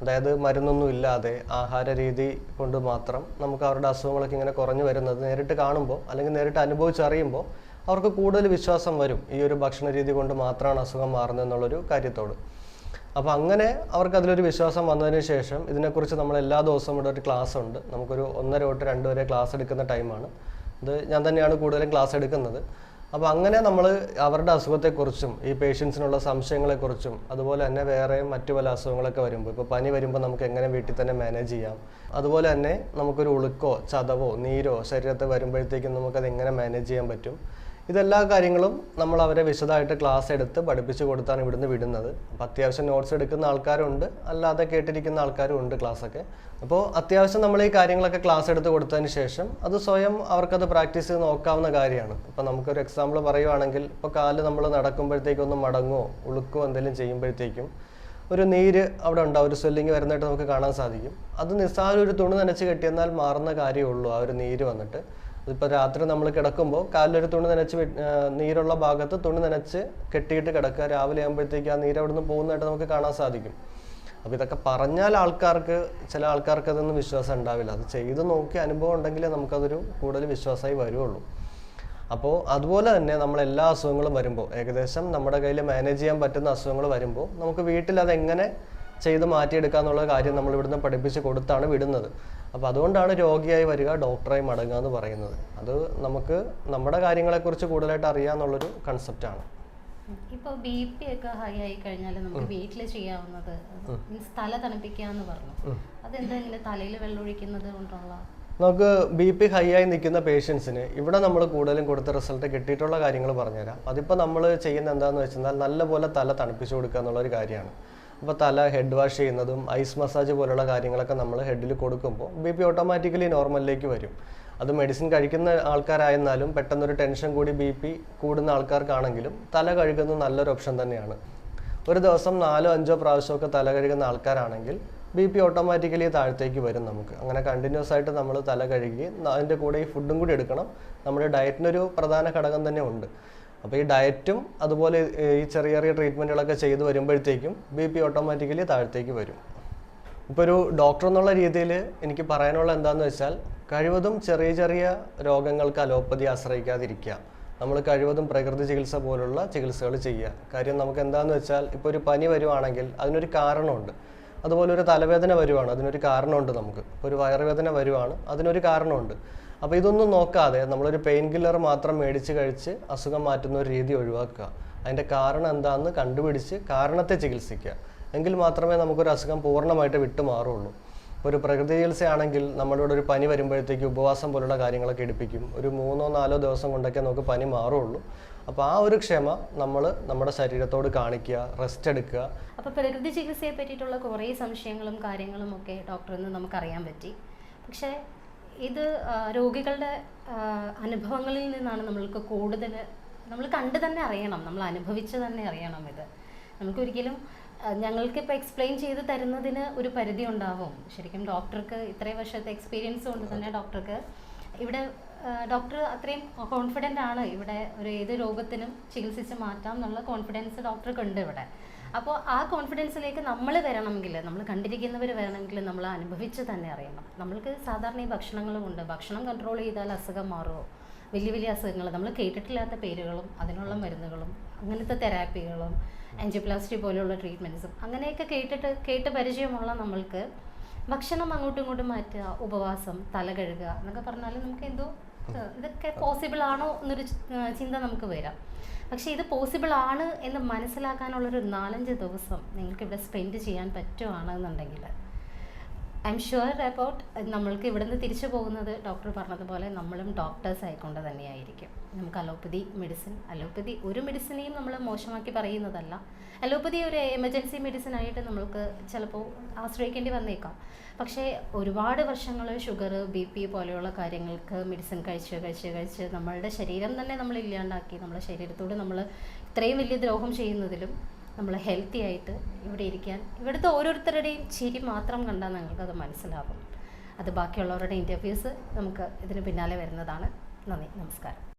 അതായത് മരുന്നൊന്നും ഇല്ലാതെ ആഹാര രീതി കൊണ്ട് മാത്രം നമുക്ക് അവരുടെ അസുഖങ്ങളൊക്കെ ഇങ്ങനെ കുറഞ്ഞു വരുന്നത് നേരിട്ട് കാണുമ്പോൾ അല്ലെങ്കിൽ നേരിട്ട് അനുഭവിച്ചറിയുമ്പോൾ അവർക്ക് കൂടുതൽ വിശ്വാസം വരും ഈ ഒരു ഭക്ഷണ രീതി കൊണ്ട് മാത്രമാണ് അസുഖം മാറുന്നത് എന്നുള്ളൊരു കാര്യത്തോട്. അപ്പോൾ അങ്ങനെ അവർക്ക് അതിലൊരു വിശ്വാസം വന്നതിന് ശേഷം ഇതിനെക്കുറിച്ച് നമ്മൾ എല്ലാ ദിവസവും ഇവിടെ ഒരു ക്ലാസ് ഉണ്ട് നമുക്കൊരു ഒന്നര തൊട്ട് രണ്ട് വരെ ക്ലാസ് എടുക്കുന്ന ടൈമാണ്. ഇത് ഞാൻ തന്നെയാണ് കൂടുതലും ക്ലാസ് എടുക്കുന്നത്. അപ്പോൾ അങ്ങനെ നമ്മൾ അവരുടെ അസുഖത്തെക്കുറിച്ചും ഈ പേഷ്യൻസിനുള്ള സംശയങ്ങളെക്കുറിച്ചും അതുപോലെ തന്നെ വേറെ മറ്റു പല അസുഖങ്ങളൊക്കെ വരുമ്പോൾ ഇപ്പോൾ പനി വരുമ്പോൾ നമുക്ക് എങ്ങനെ വീട്ടിൽ തന്നെ മാനേജ് ചെയ്യാം? അതുപോലെ തന്നെ നമുക്കൊരു ഉളുക്കോ ചതവോ നീരോ ശരീരത്തിൽ വരുമ്പോഴത്തേക്കും നമുക്കത് എങ്ങനെ മാനേജ് ചെയ്യാൻ പറ്റും? ഇതെല്ലാ കാര്യങ്ങളും നമ്മൾ അവരെ വിശദമായിട്ട് ക്ലാസ് എടുത്ത് പഠിപ്പിച്ചു കൊടുത്താണ് ഇവിടുന്ന് വിടുന്നത്. അപ്പോൾ അത്യാവശ്യം നോട്ട്സ് എടുക്കുന്ന ആൾക്കാരുണ്ട്. അല്ലാതെ കേട്ടിരിക്കുന്ന ആൾക്കാരും ഉണ്ട് ക്ലാസ്സൊക്കെ അപ്പോൾ അത്യാവശ്യം നമ്മൾ ഈ കാര്യങ്ങളൊക്കെ ക്ലാസ് എടുത്ത് കൊടുത്തതിന് ശേഷം അത് സ്വയം അവർക്കത് പ്രാക്ടീസ് ചെയ്ത് നോക്കാവുന്ന കാര്യമാണ്. ഇപ്പോൾ നമുക്കൊരു എക്സാമ്പിൾ പറയുവാണെങ്കിൽ ഇപ്പോൾ കാൽ നമ്മൾ നടക്കുമ്പോഴത്തേക്കും ഒന്ന് മടങ്ങോ ഉളുക്കോ എന്തെങ്കിലും ചെയ്യുമ്പോഴത്തേക്കും ഒരു നീര് അവിടെ ഉണ്ടാവും ഒരു സ്വെല്ലിങ് വരുന്നതായിട്ട് നമുക്ക് കാണാൻ സാധിക്കും. അത് നിസ്സാരം ഒരു തുണി നനച്ച് കെട്ടിയെന്നാൽ മാറുന്ന കാര്യമേ ഉള്ളൂ ആ ഒരു നീര് വന്നിട്ട്. ഇതിപ്പോൾ രാത്രി നമ്മൾ കിടക്കുമ്പോൾ കാലിലൊരു തുണി നനച്ച് നീരുള്ള ഭാഗത്ത് തുണി നനച്ച് കെട്ടിയിട്ട് കിടക്കുക. രാവിലെ ആകുമ്പോഴത്തേക്ക് ആ നീര് അവിടെ നിന്ന് പോകുന്നതായിട്ട് നമുക്ക് കാണാൻ സാധിക്കും. അപ്പോൾ ഇതൊക്കെ പറഞ്ഞാൽ ആൾക്കാർക്ക് ചില ആൾക്കാർക്ക് അതൊന്നും വിശ്വാസം ഉണ്ടാവില്ല. അത് ചെയ്ത് നോക്കി അനുഭവം ഉണ്ടെങ്കിലേ നമുക്കതൊരു കൂടുതൽ വിശ്വാസമായി വരുള്ളൂ അപ്പോൾ അതുപോലെ തന്നെ നമ്മൾ എല്ലാ അസുഖങ്ങളും വരുമ്പോൾ ഏകദേശം നമ്മുടെ കയ്യിൽ മാനേജ് ചെയ്യാൻ പറ്റുന്ന അസുഖങ്ങൾ വരുമ്പോൾ നമുക്ക് വീട്ടിൽ അതെങ്ങനെ ചെയ്ത് മാറ്റിയെടുക്കുക എന്നുള്ള കാര്യം നമ്മൾ ഇവിടുന്ന് പഠിപ്പിച്ച് കൊടുത്താണ് വിടുന്നത്. അപ്പോൾ അതുകൊണ്ടാണ് രോഗിയായി വരിക ഡോക്ടറായി മടങ്ങുക എന്ന് പറയുന്നത്. അത് നമുക്ക് നമ്മുടെ കാര്യങ്ങളെക്കുറിച്ച് കൂടുതലായിട്ട് അറിയാമെന്നുള്ളൊരു കൺസെപ്റ്റാണ് ഇപ്പോൾ ബി പി ഒക്കെ ഹൈ ആയി കഴിഞ്ഞാൽ നമുക്ക് വീട്ടിൽ ചെയ്യാവുന്നത് തല തണുപ്പിക്കുക എന്ന് പറഞ്ഞു. അതെന്തെങ്കിലും തലയിൽ വെള്ളമൊഴിക്കുന്നത് കൊണ്ടുള്ള? നമുക്ക് ബി പി ഹൈ ആയി നിൽക്കുന്ന പേഷ്യൻസിന് ഇവിടെ നമ്മൾ കൂടുതലും കൊടുത്ത റിസൾട്ട് കിട്ടിയിട്ടുള്ള കാര്യങ്ങൾ പറഞ്ഞുതരാം. അതിപ്പോൾ നമ്മൾ ചെയ്യുന്ന എന്താണെന്ന് വെച്ചാൽ നല്ലപോലെ തല തണുപ്പിച്ചു കൊടുക്കുക എന്നുള്ളൊരു കാര്യമാണ്. അപ്പോൾ തല ഹെഡ് വാഷ് ചെയ്യുന്നതും ഐസ് മസാജ് പോലുള്ള കാര്യങ്ങളൊക്കെ നമ്മൾ ഹെഡിൽ കൊടുക്കുമ്പോൾ ബി പി ഓട്ടോമാറ്റിക്കലി നോർമലിലേക്ക് വരും. അത് മെഡിസിൻ കഴിക്കുന്ന ആൾക്കാരായിരുന്നാലും പെട്ടെന്നൊരു ടെൻഷൻ കൂടി ബി പി കൂടുന്ന ആൾക്കാർക്കാണെങ്കിലും തല കഴുകുന്നത് നല്ലൊരു ഓപ്ഷൻ തന്നെയാണ്. ഒരു ദിവസം നാലോ അഞ്ചോ പ്രാവശ്യമൊക്കെ തല കഴുകുന്ന ആൾക്കാരാണെങ്കിൽ ബി പി ഓട്ടോമാറ്റിക്കലി താഴത്തേക്ക് വരും നമുക്ക്. അങ്ങനെ കണ്ടിന്യൂസ് ആയിട്ട് നമ്മൾ തല കഴുകി അതിന്റെ കൂടെ ഈ ഫുഡും കൂടി എടുക്കണം. നമ്മുടെ ഡയറ്റിനൊരു പ്രധാന ഘടകം തന്നെ ഉണ്ട്. അപ്പോൾ ഈ ഡയറ്റും അതുപോലെ ഈ ചെറിയ ചെറിയ ട്രീറ്റ്മെന്റുകളൊക്കെ ചെയ്ത് വരുമ്പോഴത്തേക്കും ബി പി ഓട്ടോമാറ്റിക്കലി താഴത്തേക്ക് വരും. ഇപ്പോൾ ഒരു ഡോക്ടർ എന്നുള്ള രീതിയിൽ എനിക്ക് പറയാനുള്ള എന്താണെന്ന് വെച്ചാൽ കഴിവതും ചെറിയ ചെറിയ രോഗങ്ങൾക്ക് അലോപ്പതി ആശ്രയിക്കാതിരിക്കുക. നമ്മൾ കഴിവതും പ്രകൃതി ചികിത്സ പോലുള്ള ചികിത്സകൾ ചെയ്യുക. കാര്യം നമുക്ക് എന്താണെന്ന് വെച്ചാൽ ഇപ്പോൾ ഒരു പനി വരുവാണെങ്കിൽ അതിനൊരു കാരണമുണ്ട്. അതുപോലെ ഒരു തലവേദന വരുവാണ് അതിനൊരു കാരണമുണ്ട് നമുക്ക്. ഒരു വയറുവേദന വരുവാണ് അതിനൊരു കാരണമുണ്ട്. അപ്പോൾ ഇതൊന്നും നോക്കാതെ നമ്മളൊരു പെയിൻ കില്ലർ മാത്രം മേടിച്ച് കഴിച്ച് അസുഖം മാറ്റുന്ന ഒരു രീതി ഒഴിവാക്കുക. അതിന്റെ കാരണം എന്താണെന്ന് കണ്ടുപിടിച്ച് കാരണത്തെ ചികിത്സിക്കുക. എങ്കിൽ മാത്രമേ നമുക്കൊരു അസുഖം പൂർണമായിട്ട് വിട്ടു മാറുള്ളൂ. ഒരു പ്രകൃതി ചികിത്സയാണെങ്കിൽ നമ്മളിവിടെ ഒരു പനി വരുമ്പോഴത്തേക്ക് ഉപവാസം പോലുള്ള കാര്യങ്ങളൊക്കെ എടുപ്പിക്കും. ഒരു മൂന്നോ നാലോ ദിവസം കൊണ്ടൊക്കെ നമുക്ക് പനി മാറുള്ളൂ. അപ്പോൾ ആ ഒരു ക്ഷമ നമ്മൾ നമ്മുടെ ശരീരത്തോട് കാണിക്കുക റെസ്റ്റ് എടുക്കുക. അപ്പോൾ പ്രകൃതി ചികിത്സയെ പറ്റിയിട്ടുള്ള കുറേ സംശയങ്ങളും കാര്യങ്ങളും ഒക്കെ ഡോക്ടറിൽ നിന്ന് നമുക്കറിയാൻ പറ്റി. പക്ഷേ ഇത് രോഗികളുടെ അനുഭവങ്ങളിൽ നിന്നാണ് നമ്മൾക്ക് കൂടുതൽ നമ്മൾ കണ്ട് തന്നെ അറിയണം. നമ്മൾ അനുഭവിച്ച് തന്നെ അറിയണം ഇത്. നമുക്ക് ഒരിക്കലും ഞങ്ങൾക്ക് ഇപ്പൊ എക്സ്പ്ലെയിൻ ചെയ്ത് തരുന്നതിന് ഒരു പരിധി ഉണ്ടാവും. ശരിക്കും ഡോക്ടർക്ക് ഇത്രയും വർഷത്തെ എക്സ്പീരിയൻസ് കൊണ്ട് തന്നെ ഡോക്ടർക്ക് ഇവിടെ ഡോക്ടർ അത്രയും കോൺഫിഡന്റ് ആണ്. ഇവിടെ ഒരു ഏത് രോഗത്തിനും ചികിത്സിച്ച് മാറ്റാം എന്നുള്ള കോൺഫിഡൻസ് ഡോക്ടർക്ക് ഉണ്ട് ഇവിടെ. അപ്പോൾ ആ കോൺഫിഡൻസിലേക്ക് നമ്മൾ വരണമെങ്കിൽ നമ്മൾ കണ്ടിരിക്കുന്നവർ വരണമെങ്കിൽ നമ്മൾ അനുഭവിച്ച് തന്നെ അറിയണം. നമ്മൾക്ക് സാധാരണ ഈ ഭക്ഷണങ്ങളും ഉണ്ട്. ഭക്ഷണം കൺട്രോൾ ചെയ്താൽ അസുഖം മാറുമോ? വലിയ വലിയ അസുഖങ്ങൾ നമ്മൾ കേട്ടിട്ടില്ലാത്ത പേരുകളും അതിനുള്ള മരുന്നുകളും അങ്ങനത്തെ തെറാപ്പികളും ആൻജിയോപ്ലാസ്റ്റി പോലെയുള്ള ട്രീറ്റ്മെന്റ്സും അങ്ങനെയൊക്കെ കേട്ടിട്ട് കേട്ട് പരിചയമുള്ള നമ്മൾക്ക് ഭക്ഷണം അങ്ങോട്ടും ഇങ്ങോട്ടും മാറ്റുക ഉപവാസം തല കഴുകുക എന്നൊക്കെ പറഞ്ഞാൽ നമുക്ക് എന്തോ ഇതൊക്കെ പോസിബിൾ ആണോ എന്നൊരു ചിന്ത നമുക്ക് വരാം. പക്ഷേ ഇത് പോസിബിൾ ആണ് എന്ന് മനസ്സിലാക്കാനുള്ളൊരു നാലഞ്ച് ദിവസം നിങ്ങൾക്ക് ഇവിടെ സ്പെൻഡ് ചെയ്യാൻ പറ്റുവാണെന്നുണ്ടെങ്കിൽ ഐ എം ഷുവർ അബൌട്ട് നമ്മൾക്ക് ഇവിടുന്ന് തിരിച്ചു പോകുന്നത് ഡോക്ടർ പറഞ്ഞതുപോലെ നമ്മളും ഡോക്ടേഴ്സ് ആയിക്കൊണ്ട് തന്നെയായിരിക്കും. നമുക്ക് അലോപ്പതി മെഡിസിൻ അലോപ്പതി ഒരു മെഡിസിനെയും നമ്മൾ മോശമാക്കി പറയുന്നതല്ല. അലോപ്പതി ഒരു എമർജൻസി മെഡിസിൻ ആയിട്ട് നമ്മൾക്ക് ചിലപ്പോൾ ആശ്രയിക്കേണ്ടി വന്നേക്കാം. പക്ഷേ ഒരുപാട് വർഷങ്ങൾ ഷുഗർ ബി പി പോലെയുള്ള കാര്യങ്ങൾക്ക് മെഡിസിൻ കഴിച്ച് കഴിച്ച് കഴിച്ച് നമ്മളുടെ ശരീരം തന്നെ നമ്മൾ ഇല്ലാണ്ടാക്കി നമ്മുടെ ശരീരത്തോട് നമ്മൾ ഇത്രയും വലിയ ദ്രോഹം ചെയ്യുന്നതിലും നമ്മൾ ഹെൽത്തി ആയിട്ട് ഇവിടെ ഇരിക്കാൻ ഇവിടുത്തെ ഓരോരുത്തരുടെയും ചിരി മാത്രം കണ്ടാൽ നിങ്ങൾക്കത് മനസ്സിലാകും. അത് ബാക്കിയുള്ളവരുടെ ഇന്റർവ്യൂസ് നമുക്ക് ഇതിന് പിന്നാലെ വരുന്നതാണ്. നന്ദി നമസ്കാരം.